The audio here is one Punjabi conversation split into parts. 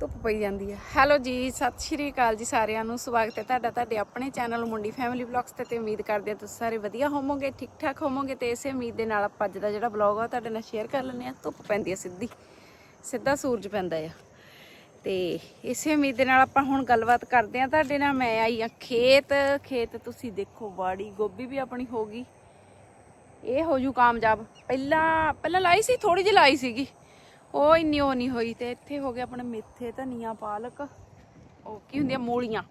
ਧੁੱਪ ਪਈ ਜਾਂਦੀ ਹੈ। ਹੈਲੋ ਜੀ, ਸਤਿ ਸ਼੍ਰੀ ਅਕਾਲ ਜੀ ਸਾਰਿਆਂ ਨੂੰ। ਸਵਾਗਤ ਹੈ ਤੁਹਾਡਾ ਤੁਹਾਡੇ ਆਪਣੇ ਚੈਨਲ ਮੁੰਡੀ ਫੈਮਿਲੀ ਵਲੌਗਸ ਤੇ ਤੇ ਉਮੀਦ ਕਰਦੇ ਹਾਂ ਤੁਸੀਂ ਸਾਰੇ ਵਧੀਆ ਹੋਵੋਗੇ, ਠੀਕ ਠਾਕ ਹੋਵੋਗੇ ਤੇ ਇਸੇ ਉਮੀਦ ਦੇ ਨਾਲ ਆਪਾਂ ਅੱਜ ਦਾ ਜਿਹੜਾ ਵਲੌਗ ਆ ਉਹ ਤੁਹਾਡੇ ਨਾਲ ਸ਼ੇਅਰ ਕਰ ਲੈਂਦੇ ਆ ਧੁੱਪ ਪੈਂਦੀ ਹੈ ਸਿੱਧੀ, ਸਿੱਧਾ ਸੂਰਜ ਪੈਂਦਾ ਆ। ਤੇ ਇਸੇ ਉਮੀਦ ਦੇ ਨਾਲ ਆਪਾਂ ਹੁਣ ਗੱਲਬਾਤ ਕਰਦੇ ਆ ਤੁਹਾਡੇ ਨਾਲ ਮੈਂ ਆਈ ਆ ਖੇਤ। ਖੇਤ ਤੁਸੀਂ ਦੇਖੋ ਬਾੜੀ ਗੋਭੀ ਵੀ ਆਪਣੀ ਹੋ ਗਈ। ਇਹ ਹੋ ਜੂ ਕਾਮਯਾਬ। ਪਹਿਲਾਂ ਪਹਿਲਾਂ ਲਾਈ ਸੀ ਥੋੜੀ ਜਿਹੀ ਲਾਈ ਸੀਗੀ। ਉਹ ਇੰਨੀ ਉਹ ਨਹੀਂ ਹੋਈ ਤੇ ਇੱਥੇ ਹੋ ਗਏ ਆਪਣੇ ਮੇਥੇ ਧਨੀਆ ਪਾਲਕ, ਉਹ ਕੀ ਹੁੰਦੀਆਂ ਮੂਲੀਆਂ।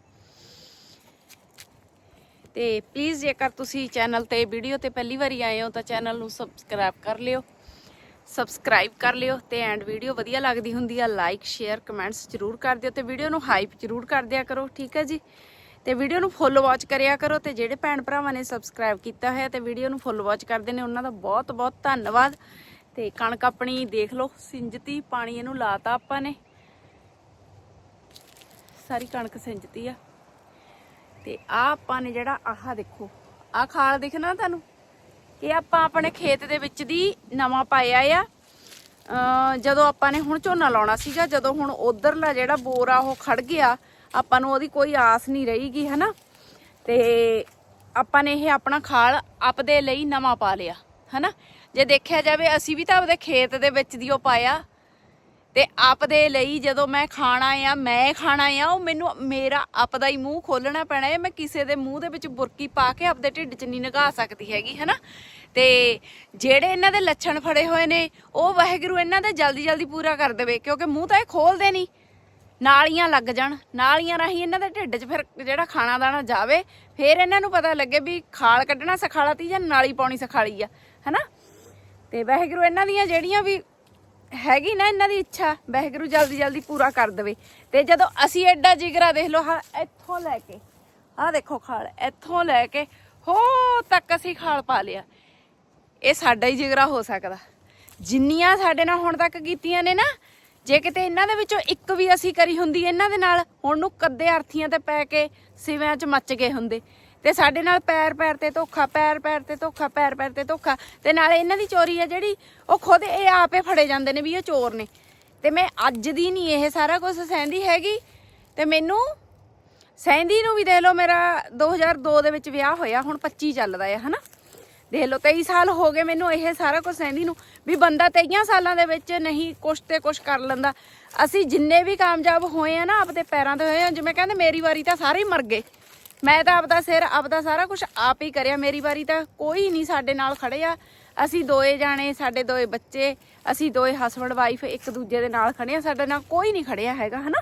ਤੇ ਪਲੀਜ਼ ਜੇਕਰ ਤੁਸੀਂ ਚੈਨਲ ਤੇ ਵੀਡੀਓ ਤੇ ਪਹਿਲੀ ਵਾਰੀ ਆਏ ਹੋ ਤਾਂ ਚੈਨਲ ਨੂੰ ਸਬਸਕ੍ਰਾਈਬ ਕਰ ਲਿਓ। ਸਬਸਕ੍ਰਾਈਬ ਕਰ ਲਿਓ ਤੇ ਐਂਡ ਵੀਡੀਓ ਵਧੀਆ ਲੱਗਦੀ ਹੁੰਦੀ ਆ ਲਾਈਕ ਸ਼ੇਅਰ ਕਮੈਂਟਸ ਜ਼ਰੂਰ ਕਰ ਦਿਓ ਤੇ ਵੀਡੀਓ ਨੂੰ ਹਾਈਪ ਜ਼ਰੂਰ ਕਰ ਦਿਆ ਕਰੋ, ਠੀਕ ਹੈ ਜੀ? ਤੇ ਵੀਡੀਓ ਨੂੰ ਫੁੱਲ ਵਾਚ ਕਰਿਆ ਕਰੋ ਤੇ ਜਿਹੜੇ ਭੈਣ ਭਰਾਵਾਂ ਨੇ ਸਬਸਕ੍ਰਾਈਬ ਕੀਤਾ ਹੋਇਆ ਤੇ ਵੀਡੀਓ ਨੂੰ ਫੁੱਲ ਵਾਚ ਕਰਦੇ ਨੇ, ਉਹਨਾਂ ਦਾ ਬਹੁਤ ਬਹੁਤ ਧੰਨਵਾਦ। ਤੇ ਕਣਕ ਆਪਣੀ ਦੇਖ ਲਓ, ਸਿੰਜਤੀ, ਪਾਣੀ ਇਹਨੂੰ ਲਾਤਾ ਆਪਾਂ ਨੇ। ਸਾਰੀ ਕਣਕ ਸਿੰਜਤੀ ਆ। ਤੇ ਆ ਆਪਾਂ ਨੇ ਜਿਹੜਾ ਆਹ ਦੇਖੋ ਆ ਖਾਲ ਦਿਖਣਾ ਤੁਹਾਨੂੰ? ਇਹ ਆਪਾਂ ਆਪਣੇ ਖੇਤ ਦੇ ਵਿੱਚ ਦੀ ਨਵਾਂ ਪਾਇਆ ਆ। ਜਦੋਂ ਆਪਾਂ ਨੇ ਹੁਣ ਝੋਨਾ ਲਾਉਣਾ ਸੀਗਾ, ਜਦੋਂ ਹੁਣ ਉਧਰਲਾ ਜਿਹੜਾ ਬੋਰ ਆ ਉਹ ਖੜ ਗਿਆ, ਆਪਾਂ ਨੂੰ ਉਹਦੀ ਕੋਈ ਆਸ ਨਹੀਂ ਰਹੀਗੀ ਹਨਾ? ਤੇ ਆਪਾਂ ਨੇ ਇਹ ਆਪਣਾ ਖਾਲ ਆਪਦੇ ਲਈ ਨਵਾਂ ਪਾ ਲਿਆ, ਹਨਾ? ਜੇ ਦੇਖਿਆ ਜਾਵੇ, ਅਸੀਂ ਵੀ ਤਾਂ ਆਪਦੇ ਖੇਤ ਦੇ ਵਿੱਚ ਦੀ ਉਹ ਪਾਇਆ। ਤੇ ਆਪਦੇ ਲਈ ਜਦੋਂ ਮੈਂ ਖਾਣਾ ਆ, ਮੈਂ ਖਾਣਾ ਆ, ਉਹ ਮੈਨੂੰ ਮੇਰਾ ਆਪਦਾ ਹੀ ਮੂੰਹ ਖੋਲਣਾ ਪੈਣਾ ਹੈ। ਮੈਂ ਕਿਸੇ ਦੇ ਮੂੰਹ ਦੇ ਵਿੱਚ ਬੁਰਕੀ ਪਾ ਕੇ ਆਪਦੇ ਢਿੱਡ 'ਚ ਨਹੀਂ ਨਗਾ ਸਕਦੀ ਹੈਗੀ, ਹਨਾ? ਤੇ ਜਿਹੜੇ ਇਹਨਾਂ ਦੇ ਲੱਛਣ ਫੜੇ ਹੋਏ ਨੇ, ਉਹ ਵਾਹਿਗੁਰੂ ਇਹਨਾਂ ਦਾ ਜਲਦੀ ਜਲਦੀ ਪੂਰਾ ਕਰ ਦੇਵੇ, ਕਿਉਂਕਿ ਮੂੰਹ ਤਾਂ ਇਹ ਖੋਲਦੇ ਨਹੀਂ। ਨਾਲੀਆਂ ਲੱਗ ਜਾਣ, ਨਾਲੀਆਂ ਰਾਹੀਂ ਇਹਨਾਂ ਦੇ ਢਿੱਡ 'ਚ ਫਿਰ ਜਿਹੜਾ ਖਾਣਾ ਦਾਣਾ ਜਾਵੇ, ਫਿਰ ਇਹਨਾਂ ਨੂੰ ਪਤਾ ਲੱਗੇ ਵੀ ਖਾਲ ਕੱਢਣਾ ਸਖਾਲਾ ਤੀ ਜਾਂ ਨਾਲੀ ਪਾਉਣੀ ਸਖਾਲੀ ਆ, ਹਨਾ? ਤੇ ਵਾਹਿਗੁਰੂ ਇਹਨਾਂ ਦੀਆਂ ਜਿਹੜੀਆਂ ਵੀ ਹੈਗੀ ਨਾ ਇਹਨਾਂ ਦੀ ਇੱਛਾ, ਵਾਹਿਗੁਰੂ ਜਲਦੀ ਜਲਦੀ ਪੂਰਾ ਕਰ ਦੇਵੇ। ਤੇ ਜਦੋਂ ਅਸੀਂ ਐਡਾ ਜਿਗਰਾ ਦੇਖ ਲਓ, ਹਾਂ, ਇੱਥੋਂ ਲੈ ਕੇ, ਆਹ ਦੇਖੋ ਖਾਲ, ਇੱਥੋਂ ਲੈ ਕੇ ਹੋ ਤੱਕ ਅਸੀਂ ਖਾਲ ਪਾ ਲਿਆ। ਇਹ ਸਾਡਾ ਹੀ ਜਿਗਰਾ ਹੋ ਸਕਦਾ। ਜਿੰਨੀਆਂ ਸਾਡੇ ਨਾਲ ਹੁਣ ਤੱਕ ਕੀਤੀਆਂ ਨੇ ਨਾ, ਜੇ ਕਿਤੇ ਇਹਨਾਂ ਦੇ ਵਿੱਚੋਂ ਇੱਕ ਵੀ ਅਸੀਂ ਕਰੀ ਹੁੰਦੀ, ਇਹਨਾਂ ਦੇ ਨਾਲ, ਹੁਣ ਨੂੰ ਕੱਦੇ ਅਰਥੀਆਂ ਤੇ ਪੈ ਕੇ ਸਿਵਿਆਂ 'ਚ ਮੱਚ ਗਏ ਹੁੰਦੇ। ਤੇ ਸਾਡੇ ਨਾਲ ਪੈਰ ਪੈਰ ਤੇ ਧੋਖਾ, ਪੈਰ ਪੈਰ ਤੇ ਧੋਖਾ, ਪੈਰ ਪੈਰ ਤੇ ਧੋਖਾ। ਤੇ ਨਾਲੇ ਇਹਨਾਂ ਦੀ ਚੋਰੀ ਆ ਜਿਹੜੀ, ਉਹ ਖੁਦ ਇਹ ਆਪੇ ਫੜੇ ਜਾਂਦੇ ਨੇ ਵੀ ਇਹ ਚੋਰ ਨੇ। ਤੇ ਮੈਂ ਅੱਜ ਦੀ ਨਹੀਂ ਇਹ ਸਾਰਾ ਕੁਝ ਸਹਿੰਦੀ ਹੈਗੀ। ਤੇ ਮੈਨੂੰ ਸਹਿੰਦੀ ਨੂੰ ਵੀ ਦੇਖ ਲਓ, ਮੇਰਾ 2002 ਦੇ ਵਿੱਚ ਵਿਆਹ ਹੋਇਆ, ਹੁਣ 25 ਚੱਲਦਾ ਹੈ ਹਨਾ? ਦੇਖ ਲਓ 23 ਸਾਲ ਹੋ ਗਏ ਮੈਨੂੰ ਇਹ ਸਾਰਾ ਕੁਝ ਸਹਿੰਦੀ ਨੂੰ। ਵੀ ਬੰਦਾ 23 ਸਾਲਾਂ ਦੇ ਵਿੱਚ ਨਹੀਂ, ਕੁਛ ਤੇ ਕੁਛ ਕਰ ਲੈਂਦਾ। ਅਸੀਂ ਜਿੰਨੇ ਵੀ ਕਾਮਯਾਬ ਹੋਏ ਆ ਨਾ, ਆਪਦੇ ਪੈਰਾਂ ਤੇ ਹੋਏ ਆ, ਜਿਵੇਂ ਕਹਿੰਦੇ, ਮੇਰੀ ਵਾਰੀ ਤਾਂ ਸਾਰੇ ਹੀ ਮਰ ਗਏ। ਮੈਂ ਤਾਂ ਆਪਦਾ ਸਿਰ, ਆਪਦਾ ਸਾਰਾ ਕੁਝ ਆਪ ਹੀ ਕਰਿਆ। ਮੇਰੀ ਵਾਰੀ ਤਾਂ ਕੋਈ ਨਹੀਂ ਸਾਡੇ ਨਾਲ ਖੜਿਆ। ਅਸੀਂ ਦੋਏ ਜਾਣੇ, ਸਾਡੇ ਦੋਏ ਬੱਚੇ, ਅਸੀਂ ਦੋਏ ਹਸਬੰਡ ਵਾਈਫ ਇੱਕ ਦੂਜੇ ਦੇ ਨਾਲ ਖੜੇ ਆ ਸਾਡੇ ਨਾਲ ਕੋਈ ਨਹੀਂ ਖੜਿਆ ਹੈਗਾ, ਹਨਾ?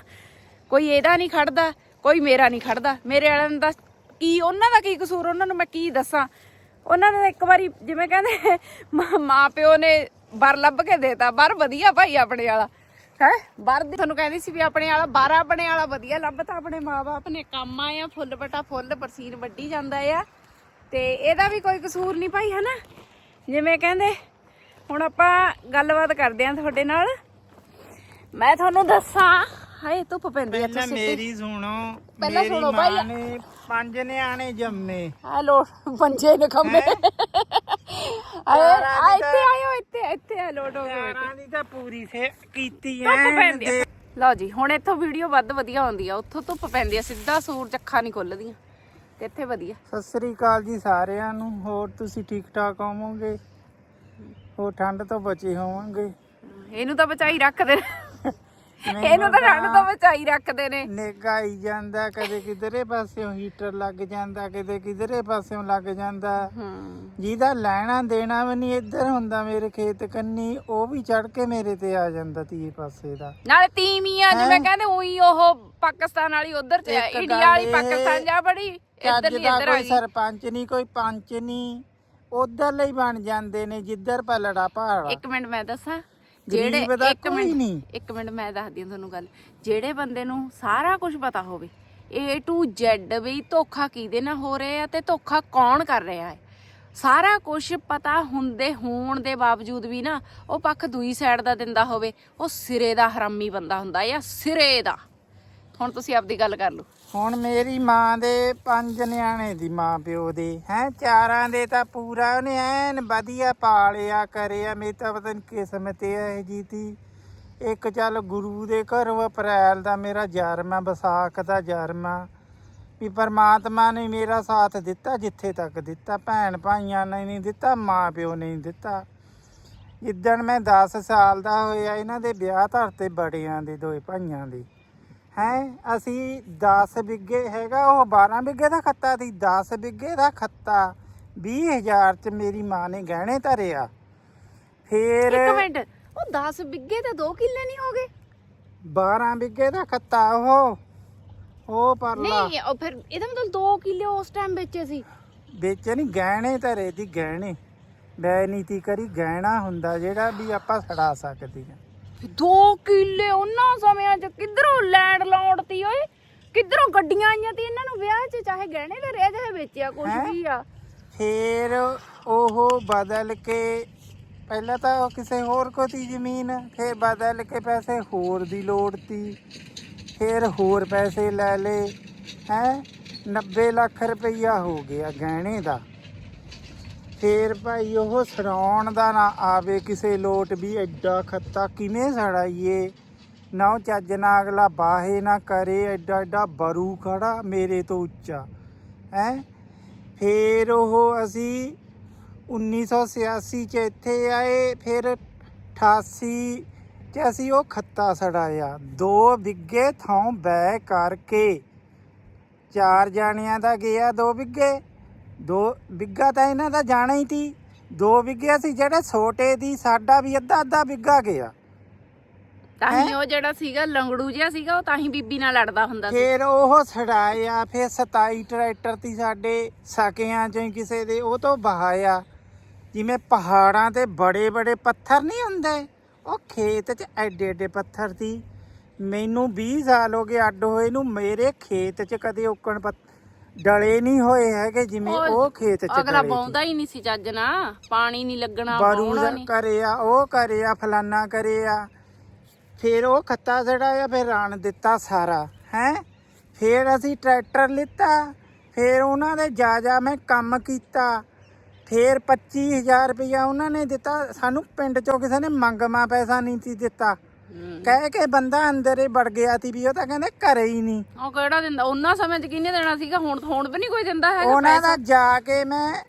ਕੋਈ ਇਹਦਾ ਨਹੀਂ ਖੜਦਾ, ਕੋਈ ਮੇਰਾ ਨਹੀਂ ਖੜਦਾ। ਮੇਰੇ ਵਾਲਿਆਂ ਦਾ ਕੀ, ਉਹਨਾਂ ਦਾ ਕੀ ਕਸੂਰ, ਉਹਨਾਂ ਨੂੰ ਮੈਂ ਕੀ ਦੱਸਾਂ? ਉਹਨਾਂ ਨੇ ਇੱਕ ਵਾਰੀ ਜਿਵੇਂ ਕਹਿੰਦੇ ਮਾਂ- ਮਾਂ ਪਿਓ ਨੇ ਬਰ ਲੱਭ ਕੇ ਦੇਤਾ। ਬਰ ਵਧੀਆ ਭਾਈ ਆਪਣੇ ਵਾਲਾ। ਹੈ? ਬਰ ਦੀ ਤੁਹਾਨੂੰ ਕਹਿੰਦੀ ਸੀ ਵੀ ਆਪਣੇ ਵਾਲਾ ਬਾਰ ਆਪਣੇ ਵਾਲਾ ਵਧੀਆ ਲੱਭਤਾ ਆਪਣੇ ਮਾਪੇ ਨੇ ਕੰਮ ਆਇਆ ਫੁੱਲ ਬਟਾ ਫੁੱਲ ਬਰਸੀਨ ਵੱਢੀ ਜਾਂਦਾ ਆ। ਤੇ ਇਹਦਾ ਵੀ ਕੋਈ ਕਸੂਰ ਨਹੀਂ ਭਾਈ ਹਨਾ? ਜਿਵੇਂ ਕਹਿੰਦੇ ਹੁਣ ਆਪਾਂ ਗੱਲਬਾਤ ਕਰਦੇ ਆਂ ਤੁਹਾਡੇ ਨਾਲ। ਮੈਂ ਤੁਹਾਨੂੰ ਦੱਸਾਂ ਹਾਏ ਧੁੱਪ ਪੈਂਦੀ ਆ ਪਹਿਲਾਂ ਤੁਸੀਂ ਮੇਰੀ ਸੁਣੋ ਪਹਿਲਾਂ ਸੁਣੋ ਭਾਈ। ਨੇ ਪੰਜ ਨਿਆਣੇ ਜੰਮੇ। ਹੈਲੋ ਪੰਜੇ ਨੇ ਆਏ ਆ ਇੱਥੇ ਆਇਓ ਇੱਥੇ ਇੱਥੇ ਆ ਲੋਟ ਹੋ ਗਏ ਯਾਰਾਂ ਦੀ ਤਾਂ ਪੂਰੀ ਸੇ ਕੀਤੀ ਧੁੱਪ ਐ ਪੈਂਦੀ ਆ। ਲਓ ਜੀ ਹੁਣ ਇੱਥੋਂ ਵੀਡੀਓ ਵੱਧ ਵਧੀਆ ਆਉਂਦੀ ਆ ਉੱਥੋਂ ਧੁੱਪ ਪੈਂਦੀ ਆ ਸਿੱਧਾ ਸੂਰਜ ਅੱਖਾਂ ਨਹੀਂ ਖੁੱਲਦੀਆਂ ਤੇ ਇੱਥੇ ਵਧੀਆ। ਸਤਿ ਸ੍ਰੀ ਅਕਾਲ ਜੀ ਸਾਰਿਆਂ ਨੂੰ ਹੋਰ ਤੁਸੀਂ ਠੀਕ ਠਾਕ ਹੋਵੋਗੇ? ਹੋਰ ਠੰਡ ਤੋਂ ਬਚੇ ਹੋਵਾਂਗੇ? ਇਹਨੂੰ ਤਾਂ ਬਚਾਈ ਰੱਖਦੇ ਨੇ ਇਹਨੂੰ ਤਾਂ ਠੰਡ ਤੋਂ ਬਚਾਈ ਰੱਖਦੇ ਨੇ। ਨੇਗਾ ਆਈ ਜਾਂਦਾ ਕਦੇ ਕਿਧਰੇ ਪਾਸਿਓਂ ਹੀਟਰ ਲੱਗ ਜਾਂਦਾ ਕਦੇ ਕਿਧਰੇ ਪਾਸਿਓਂ ਲੱਗ ਜਾਂਦਾ। ਜਿਹਦਾ ਲੈਣਾ ਦੇਣਾ ਵੀ ਨਹੀਂ ਇੱਧਰ ਹੁੰਦਾ ਮੇਰੇ ਖੇਤ ਕੰਨੀ ਉਹ ਵੀ ਚੜ ਕੇ ਮੇਰੇ ਤੇ ਆ ਜਾਂਦਾ ਤੀਏ ਪਾਸੇ ਦਾ। ਨਾਲੇ ਤੀਵੀਂ ਆ ਜਿਵੇਂ ਕਹਿੰਦੇ ਉਹੀ ਉਹ ਪਾਕਿਸਤਾਨ ਵਾਲੀ ਉਧਰ ਚ ਇੰਡੀਆ ਵਾਲੀ ਪਾਕਿਸਤਾਨ ਜਾ ਬੜੀ ਇੱਧਰਲੀ ਦਾ ਇੱਧਰ ਆ ਸਰਪੰਚ ਨਹੀਂ ਕੋਈ ਪੰਚ ਨਹੀਂ ਉਧਰ ਲਈ ਬਣ ਜਾਂਦੇ ਨੇ ਜਿੱਧਰ ਪਲੜਾ ਪਹਾੜਾ ਇੱਕ ਮਿੰਟ ਮੈਂ ਦੱਸਾਂ ਗਰੀਬ ਜਿਹੜੇ ਦਾ ਇੱਕ ਕੋਈ ਮਿੰਟ। ਇੱਕ ਮਿੰਟ ਮੈਂ ਦੱਸਦੀ ਹਾਂ ਤੁਹਾਨੂੰ ਗੱਲ। ਜਿਹੜੇ ਬੰਦੇ ਨੂੰ ਸਾਰਾ ਕੁਝ ਪਤਾ ਹੋਵੇ A to Z ਵੀ ਧੋਖਾ ਕਿਹਦੇ ਨਾਲ ਹੋ ਰਿਹਾ ਤੇ ਧੋਖਾ ਕੌਣ ਕਰ ਰਿਹਾ ਹੈ? ਸਾਰਾ ਕੁਝ ਪਤਾ ਹੁੰਦੇ ਹੋਣ ਦੇ ਬਾਵਜੂਦ ਵੀ ਨਾ ਉਹ ਪੱਖ ਦੂਈ ਸਾਈਡ ਦਾ ਦਿੰਦਾ ਹੋਵੇ ਉਹ ਸਿਰੇ ਦਾ ਹਰਾਮੀ ਬੰਦਾ ਹੁੰਦਾ ਜਾਂ ਸਿਰੇ ਦਾ। ਹੁਣ ਤੁਸੀਂ ਆਪਦੀ ਗੱਲ ਕਰ ਲਓ। ਹੁਣ ਮੇਰੀ ਮਾਂ ਦੇ ਪੰਜ ਨਿਆਣੇ ਦੀ ਮਾਂ ਪਿਓ ਦੇ, ਹੈ? ਚਾਰਾਂ ਦੇ ਤਾਂ ਪੂਰਾ ਉਹਨੇ ਐਨ ਵਧੀਆ ਪਾਲਿਆ ਕਰਿਆ। ਮੇਰੀ ਤਾਂ ਪਤਾ ਨਹੀਂ ਕਿਸਮਤ ਇਹ ਜੀ ਇੱਕ ਚੱਲ ਗੁਰੂ ਦੇ ਘਰੋਂ ਅਪ੍ਰੈਲ ਦਾ ਮੇਰਾ ਜਨਮ ਵਿਸਾਖ ਦਾ ਜਨਮ ਵੀ ਪਰਮਾਤਮਾ ਨੇ ਮੇਰਾ ਸਾਥ ਦਿੱਤਾ, ਜਿੱਥੇ ਤੱਕ ਦਿੱਤਾ। ਭੈਣ ਭਾਈਆਂ ਨੇ ਨਹੀਂ ਦਿੱਤਾ, ਮਾਂ ਪਿਓ ਨੇ ਨਹੀਂ ਦਿੱਤਾ। ਜਿੱਦਣ ਮੈਂ 10 ਸਾਲ ਦਾ ਹੋਇਆ, ਇਹਨਾਂ ਦੇ ਵਿਆਹ ਧਰਤੇ ਬੜਿਆਂ ਦੇ ਦੋਏ ਭਾਈਆਂ ਦੇ। ਹੈ ਅਸੀਂ 10 ਬਿੱਗੇ ਹੈਗਾ ਉਹ 12 ਬਿੱਗੇ ਦਾ ਖੱਤਾ ਸੀ 10 ਬਿੱਗੇ ਦਾ ਖੱਤਾ। 20000 ਚ ਮੇਰੀ ਮਾਂ ਨੇ ਗਹਿਣੇ ਧਰਿਆ। ਫੇਰ ਇੱਕ ਮਿੰਟ ਉਹ 10 ਬਿੱਗੇ ਤੇ 2 ਕਿੱਲੇ ਨਹੀਂ ਹੋ ਗਏ? 12 ਬਿੱਗੇ ਦਾ ਖੱਤਾ ਉਹ ਉਹ ਪਰਲਾ। ਨਹੀਂ ਉਹ ਫਿਰ ਇਹਦਾ ਮਤਲਬ 2 ਕਿੱਲੇ ਉਸ ਟਾਈਮ ਵੇਚੇ ਸੀ। ਵਿੱਚ ਨਹੀਂ ਗਹਿਣੇ ਧਰੇ ਦੀ ਗਹਿਣੇ। ਬੈਨੀਤੀ ਕਰੀ ਗਹਿਣਾ ਹੁੰਦਾ ਜਿਹੜਾ ਵੀ ਆਪਾਂ ਛੜਾ ਸਕਦੇ ਹਾਂ। 2 ਕਿੱਲੇ ਉਹਨਾਂ ਸਮਿਆਂ 'ਚ ਕਿੱਧਰੋਂ ਲੈਂਡ ਲਾਉਂਡਤੀ ਓਏ? ਕਿੱਧਰੋਂ ਗੱਡੀਆਂ ਆਈਆਂ ਤੇ ਇਹਨਾਂ ਨੂੰ ਵਿਆਹ 'ਚ? ਚਾਹੇ ਗਹਿਣੇ ਤੇ ਰਹਿ ਜਾਏ ਵੇਚਿਆ ਕੁਝ ਹੈਂ? ਵੀ ਆ। ਫੇਰ ਉਹ ਬਦਲ ਕੇ ਪਹਿਲਾਂ ਤਾਂ ਉਹ ਕਿਸੇ ਹੋਰ ਕੋ ਤੀ ਜ਼ਮੀਨ ਫੇਰ ਬਦਲ ਕੇ ਪੈਸੇ ਹੋਰ ਦੀ ਲੋੜ ਤੀ। ਫੇਰ ਹੋਰ ਪੈਸੇ ਲੈ ਲੇ ਹੈ? 90 ਲੱਖ ਰੁਪਈਆ ਹੋ ਗਿਆ ਗਹਿਣੇ ਦਾ। ਫੇਰ ਭਾਈ ਉਹ ਸੜਾਉਣ ਦਾ ਨਾ ਆਵੇ ਕਿਸੇ ਲੋਟ ਵੀ ਐਡਾ ਖੱਤਾ ਕਿਵੇਂ ਸੜਾਈਏ? ਨਾ ਉਹ ਚੱਜ ਨਾ ਅਗਲਾ ਬਾਹੇ ਨਾ ਕਰੇ, ਐਡਾ ਐਡਾ ਬਰੂ ਖੜਾ ਮੇਰੇ ਤੋਂ ਉੱਚਾ। ਹੈ? ਫੇਰ ਉਹ ਅਸੀਂ 1986 ਚ ਇੱਥੇ ਆਏ, ਫਿਰ 88 ਚ ਅਸੀਂ ਉਹ ਖੱਤਾ ਸੜਾਇਆ। ਦੋ ਵਿੱਗੇ ਥਾਂ ਬੈ ਕਰਕੇ। ਚਾਰ ਜਾਣਿਆਂ ਦਾ ਗਿਆ, ਦੋ ਵਿੱਗੇ ਦੋ ਬਿੱਗਾ ਤਾਂ ਇਹਨਾਂ ਦਾ ਜਾਣਾ ਹੀ ਸੀ ਦੋ ਬਿੱਗੇ ਅਸੀਂ ਜਿਹੜੇ ਛੋਟੇ ਦੀ ਸਾਡਾ ਵੀ ਅੱਧਾ ਅੱਧਾ ਬਿੱਗਾ ਗਿਆ। ਤਾਂ ਹੀ ਉਹ ਜਿਹੜਾ ਸੀਗਾ ਲੰਗੜੂ ਜਿਹਾ ਸੀਗਾ ਉਹ ਤਾਂ ਹੀ ਬੀਬੀ ਨਾਲ ਲੜਦਾ ਹੁੰਦਾ ਸੀ। ਫਿਰ ਉਹ ਛੜਾਇਆ ਫਿਰ 27 ਟਰੈਕਟਰ ਤੀ ਸਾਡੇ ਸਾਕਿਆਂ ਚੋਂ ਕਿਸੇ ਦੇ ਉਹ ਤੋਂ ਬਹਾਇਆ ਜਿਵੇਂ ਪਹਾੜਾਂ ਤੇ ਬੜੇ ਬੜੇ ਪੱਥਰ ਨਹੀਂ ਹੁੰਦੇ ਉਹ ਖੇਤ 'ਚ ਐਡੇ ਐਡੇ ਪੱਥਰ ਤੀ। ਮੈਨੂੰ 20 ਸਾਲ ਹੋ ਗਏ ਅੱਡ ਹੋਏ ਨੂੰ ਮੇਰੇ ਖੇਤ 'ਚ ਕਦੇ ਓਕਣ ਪੱਤ- ਡਲੇ ਨਹੀਂ ਹੋਏ ਹੈਗੇ ਜਿਵੇਂ ਉਹ- ਖੇਤ 'ਚ ਅਗਲਾ ਡਲੇ ਹੀ ਨਹੀਂ ਸੀ ਚੱਜ ਨਾ ਪਾਣੀ ਨਹੀਂ ਲੱਗਣਾ ਬਰੂਦ ਪਾਉਣਾ ਨਹੀਂ। ਕਰਿਆ ਉਹ ਕਰਿਆ ਫਲਾਨਾ ਕਰਿਆ। ਫਿਰ ਉਹ ਖੱਤਾ ਚੜਾਇਆ ਫਿਰ ਰਾਣ ਦਿੱਤਾ ਸਾਰਾ ਹੈ? ਫਿਰ ਅਸੀਂ ਟਰੈਕਟਰ ਲਿੱਤਾ ਫਿਰ ਉਹਨਾਂ ਦੇ ਜਾ ਜਾ ਮੈਂ ਕੰਮ ਕੀਤਾ। ਫਿਰ 25000 ਰੁਪਇਆ ਉਹਨਾਂ ਨੇ ਦਿੱਤਾ। ਸਾਨੂੰ ਪਿੰਡ ਚੋਂ ਕਿਸੇ ਨੇ ਮੰਗਮਾ ਪੈਸਾ ਨਹੀਂ ਸੀ ਦਿੱਤਾ। ਕਹਿ ਕੇ ਬੰਦਾ ਅੰਦਰ ਹੀ ਵੜ ਗਿਆ ਸੀ ਵੀ ਉਹ ਤਾਂ ਕਹਿੰਦੇ ਘਰੇ ਹੀ ਨਹੀਂ। ਉਹ ਕਿਹੜਾ ਦਿੰਦਾ? ਉਹਨਾਂ ਸਮੇਂ 'ਚ ਕਿਹਨੇ ਦੇਣਾ ਸੀਗਾ? ਹੁਣ ਹੁਣ ਵੀ ਨਹੀਂ ਕੋਈ ਦਿੰਦਾ ਹੈਗਾ ਉਹਨਾਂ ਦਾ ਜਾ ਕੇ ਮੈਂ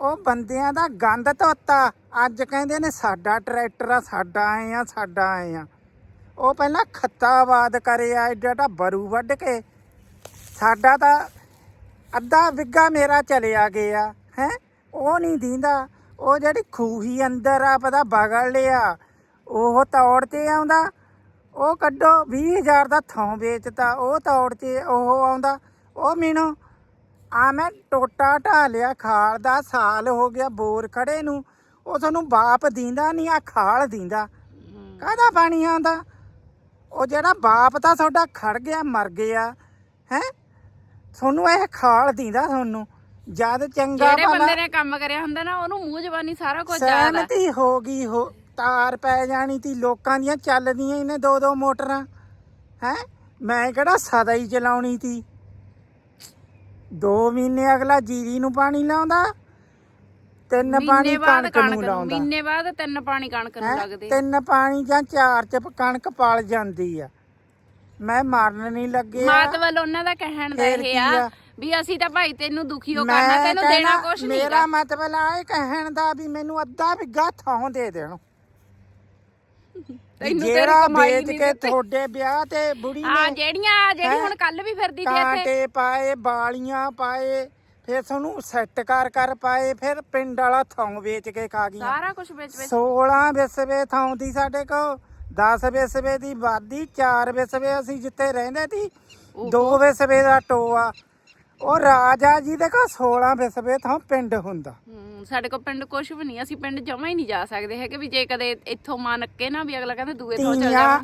ਉਹ ਬੰਦਿਆਂ ਦਾ ਗੰਦ ਧੋਤਾ। ਅੱਜ ਕਹਿੰਦੇ ਨੇ ਸਾਡਾ ਟਰੈਕਟਰ ਆ ਸਾਡਾ ਆਏ ਆ ਸਾਡਾ ਆਏ ਆ। ਉਹ ਪਹਿਲਾਂ ਖੱਤਾਬਾਦ ਕਰਿਆ ਏਡਾ ਏਡਾ ਬਰੂ ਵੱਢ ਕੇ। ਸਾਡਾ ਤਾਂ ਅੱਧਾ ਵਿੱਗਾ ਮੇਰਾ ਚਲਿਆ ਗਿਆ ਹੈ? ਉਹ ਨਹੀਂ ਦੀਂਦਾ। ਉਹ ਜਿਹੜੀ ਖੂਹੀ ਅੰਦਰ ਆ ਪਤਾ ਬਗਲ ਲਿਆ। ਉਹ ਤੌੜ ਤੇ ਆਉਂਦਾ ਉਹ ਕੱਢੋ 20000 ਦਾ ਥਾਂ ਵੇਚਤਾ ਉਹ ਤੌੜ ਤੇ ਉਹ ਆਉਂਦਾ ਉਹ ਮੈਨੂੰ ਆ ਮੈਂ ਟੋਟਾ ਢਾ ਲਿਆ ਖਾਲ ਦਾ ਸਾਲ ਹੋ ਗਿਆ ਬੋਰ ਖੜੇ ਨੂੰ ਉਹ ਤੁਹਾਨੂੰ ਬਾਪ ਦਿੰਦਾ ਨਹੀਂ ਆ ਖਾਲ ਦਿੰਦਾ। ਕਾਹਦਾ ਪਾਣੀ ਆਉਂਦਾ? ਉਹ ਜਿਹੜਾ ਬਾਪ ਤਾਂ ਤੁਹਾਡਾ ਖੜ ਗਿਆ ਮਰ ਗਿਆ ਹੈ? ਤੁਹਾਨੂੰ ਇਹ ਖਾਲ ਦਿੰਦਾ ਤੁਹਾਨੂੰ ਜਦ ਚੰਗਾ ਜਿਹੜੇ ਬੰਦੇ ਨੇ ਕੰਮ ਕਰਿਆ ਹੁੰਦਾ ਨਾ ਉਹਨੂੰ ਮੂੰਹ ਜ਼ਬਾਨੀ ਸਾਰਾ ਕੁਝ ਯਾਦ ਆ। ਸਹਿਮਤੀ ਹੋ ਗਈ ਹੋ ਤਾਰ ਪੈ ਜਾਣੀ ਤੀ ਲੋਕਾਂ ਦੀਆਂ ਚੱਲਦੀਆਂ ਇਹਨੇ ਦੋ ਦੋ ਮੋਟਰਾਂ। ਹੈ? ਮੈਂ ਕਿਹੜਾ ਸਦਾ ਹੀ ਚਲਾਉਣੀ ਤੀ? ਦੋ ਮਹੀਨੇ ਅਗਲਾ ਜੀਰੀ ਨੂੰ ਪਾਣੀ ਲਾਉਂਦਾ ਤਿੰਨ ਪਾਣੀ ਕਣਕ ਨੂੰ ਲਾਉਂਦਾ। ਮਹੀਨੇ ਬਾਅਦ ਤਿੰਨ ਪਾਣੀ ਕਣਕ ਨੂੰ ਹੈਂ? ਲੱਗਦੇ। ਤਿੰਨ ਪਾਣੀ ਜਾਂ ਚਾਰ ਚ ਕਣਕ ਪਲ ਜਾਂਦੀ ਆ। ਮੈਂ ਮਰਨ ਨਹੀਂ ਲੱਗਿਆ। ਮਾਤ ਵੱਲ ਉਹਨਾਂ ਦਾ ਕਹਿਣ ਦਾ ਇਹ ਆ? ਵੀ ਅਸੀਂ ਤਾਂ ਭਾਈ ਤੈਨੂੰ ਦੁਖੀ ਹੋ ਕਰਨਾ ਤੈਨੂੰ ਦੇਣਾ ਕੁਛ ਨਹੀਂ ਮੇਰਾ ਮਤਲਬ ਆ ਇਹ ਕਹਿਣ ਦਾ ਵੀ ਮੈਨੂੰ ਅੱਧਾ ਬਿੱਗਾ ਥਾਂ ਦੇ ਦੇਣ। ਤੈਨੂੰ ਤੇਰੀ ਜਿਹੜਾ ਕਮਾਈ ਵੇਚ ਨਹੀਂ ਕੇ ਦਿੱਤੀ। ਤੁਹਾਡੇ ਵਿਆਹ ਤੇ ਬੁੜੀ ਹਾਂ ਨੇ ਜਿਹੜੀਆਂ ਜਿਹੜੀ? ਹੁਣ ਕੱਲ ਵੀ ਫਿਰਦੀ ਸੀ ਇੱਥੇ ਕਾਂਟੇ ਪਾਏ ਬਾਲੀਆਂ ਪਾਏ ਫਿਰ ਤੁਹਾਨੂੰ ਸੈੱਟ ਕਰ ਕਰ ਪਾਏ ਫਿਰ ਪਿੰਡ ਵਾਲਾ ਥਾਂ ਵੇਚ ਕੇ ਖਾ ਗਈਆਂ ਸਾਰਾ ਕੁਝ ਵਿੱਚ ਵਿੱਚ 16 ਵਿਸਵੇ ਥਾਂ ਦੀ ਸਾਡੇ ਕੋਲ 10 ਵਿਸਵੇ ਦੀ ਵਾਦੀ 4 ਵਿਸਵੇ ਅਸੀਂ ਜਿੱਥੇ ਰਹਿੰਦੇ ਸੀ ਓਹੋ। ਦੋ ਵਿਸਵੇ ਦਾ ਟੋਆ ਉਹ ਰਾਜਾ ਜੀ ਦੇ ਕੋਲ 16 ਵਿਸਵੇ ਥਾਂ ਪਿੰਡ ਹੁੰਦਾ। ਹੂੰ, ਸਾਡੇ ਕੋਲ ਪਿੰਡ ਕੁਝ ਵੀ ਨਹੀਂ ਅਸੀਂ ਪਿੰਡ ਜਮਾ ਹੀ ਨਹੀਂ ਜਾ ਸਕਦੇ ਹੈਗੇ ਵੀ ਜੇ ਕਦੇ ਇੱਥੋਂ ਮਨ ਅੱਕੇ ਨਾ ਵੀ ਅਗਲਾ ਕਹਿੰਦੇ ਦੂਏ ਥਾਂ ਚਲ ਧੀਆਂ। ਜਾਵਾਂ।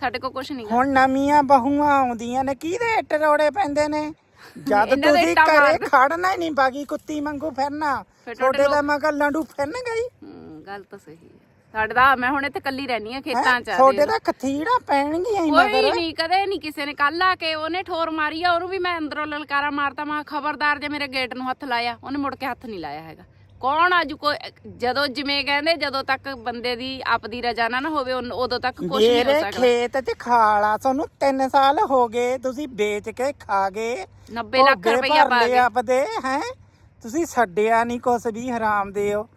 ਸਾਡੇ ਕੋਲ ਕੁਝ ਨਹੀਂ ਹੁਣ ਨਵੀਆਂ ਬਹੂਆਂ ਆਉਂਦੀਆਂ ਨੇ ਕਿਹਦੇ ਇੱਟ ਰੋੜੇ ਪੈਂਦੇ ਨੇ? ਜਦ ਇਹਨਾਂ ਦੇ ਤੁਸੀਂ ਇੱਟਾਂ ਘਰੇ ਮਾਰਦੇ। ਖੜਨਾ ਹੀ ਨਹੀਂ ਬਾਗੀ ਕੁੱਤੀ ਵਾਂਗੂ ਫਿਰਨਾ। ਫਿਰ ਤੁਹਾਡੇ ਦਾ ਮਗਰ ਲੰਡੂ ਫਿਰਨ ਗਈ। ਹੂੰ ਗੱਲ ਤਾਂ ਸਹੀ ਹੈ। ਸਾਡੇ ਮੈਂ ਹੁਣ ਇੱਥੇ ਕੱਲੀ ਰਹਿਣੀ ਆ ਖੇਤਾਂ 'ਚ ਦੇਖ। ਦਾ ਕਥੀੜਾ ਪੈਣਗੀਆਂ ਹੀ ਕੋਈ ਮਗਰ। ਨਹੀਂ ਕਦੇ ਨਹੀਂ ਕਿਸੇ ਨੇ ਕੱਲ ਆ ਕੇ ਉਹਨੇ ਠੋਰ ਮਾਰੀ ਆ ਉਹਨੂੰ ਵੀ ਮੈਂ ਅੰਦਰੋਂ ਲਲਕਾਰਾ ਮਾਰਤਾ ਮੈਂ ਖਬਰਦਾਰ ਜੇ ਮੇਰੇ ਗੇਟ ਨੂੰ ਹੱਥ ਲਾਇਆ ਉਹਨੇ ਮੁੜ ਕੇ ਹੱਥ ਨਹੀਂ ਲਾਇਆ ਹੈਗਾ। ਕੌਣ ਆਜੂ ਕੋਈ ਜਦੋਂ ਜਿਵੇਂ ਕਹਿੰਦੇ ਜਦੋਂ ਤੱਕ ਬੰਦੇ ਦੀ ਆਪਦੀ ਰਜਾ ਨਾ ਨਾ ਹੋਵੇ ਉਨ- ਉਦੋਂ ਤੱਕ ਕੁਝ ਨਹੀਂ ਹੋ ਮੇਰੇ ਸਕਦਾ। ਖੇਤ 'ਚ ਖਾਲਾ ਤੁਹਾਨੂੰ 3 ਸਾਲ ਹੋ ਗਏ ਤੁਸੀਂ ਵੇਚ ਕੇ ਖਾ ਗਏ 90 ਲੱਖ ਭੋਗੇ ਰੁਪਈਆ ਭਰ ਪਾ ਕੇ। ਆਪਦੇ ਹੈ? ਤੁਸੀਂ ਛੱਡਿਆ ਨਹੀਂ ਕੁਛ ਵੀ ਹਰਾਮ ਦੇ ਹੋ।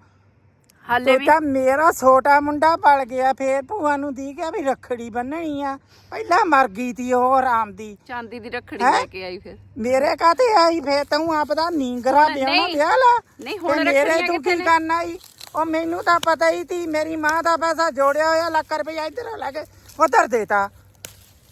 ਹਾਲੇ ਵੀ ਤਾਂ ਮੇਰਾ ਛੋਟਾ ਮੁੰਡਾ ਪਲ ਗਿਆ ਫੇਰ ਭੂਆ ਨੂੰ ਦੀ ਗਿਆ ਵੀ ਰੱਖੜੀ ਬੰਨਣੀ ਆ। ਪਹਿਲਾਂ ਮਰ ਗਈ ਤੀ ਉਹ ਹਰਾਮ ਦੀ। ਚਾਂਦੀ ਦੀ ਰੱਖੜੀ ਹੈਂ? ਲੈ ਕੇ ਆਈ ਫਿਰ। ਮੇਰੇ ਕਾਤੇ ਆਈ? ਫੇਰ ਤੂੰ ਆਪਦਾ ਨੀਂਗਰਾ ਹੁਣ ਵਿਆਹਣਾ ਨਹੀਂ, ਵਿਆਹ ਲਾ। ਨਹੀਂ, ਹੁਣ ਤੇ ਮੇਰੇ ਰੱਖੜੀਆਂ ਤੂੰ ਕਿੱਥੇ ਕੀ ਨੇ? ਕਰਨ ਆਈ। ਉਹ ਮੈਨੂੰ ਤਾਂ ਪਤਾ ਹੀ ਤੀ ਮੇਰੀ ਮਾਂ ਦਾ ਪੈਸਾ ਜੋੜਿਆ ਹੋਇਆ ਲੱਖ ਰੁਪਇਆ ਇੱਧਰ ਲਾ ਕੇ ਉਧਰ ਦੇਤਾ।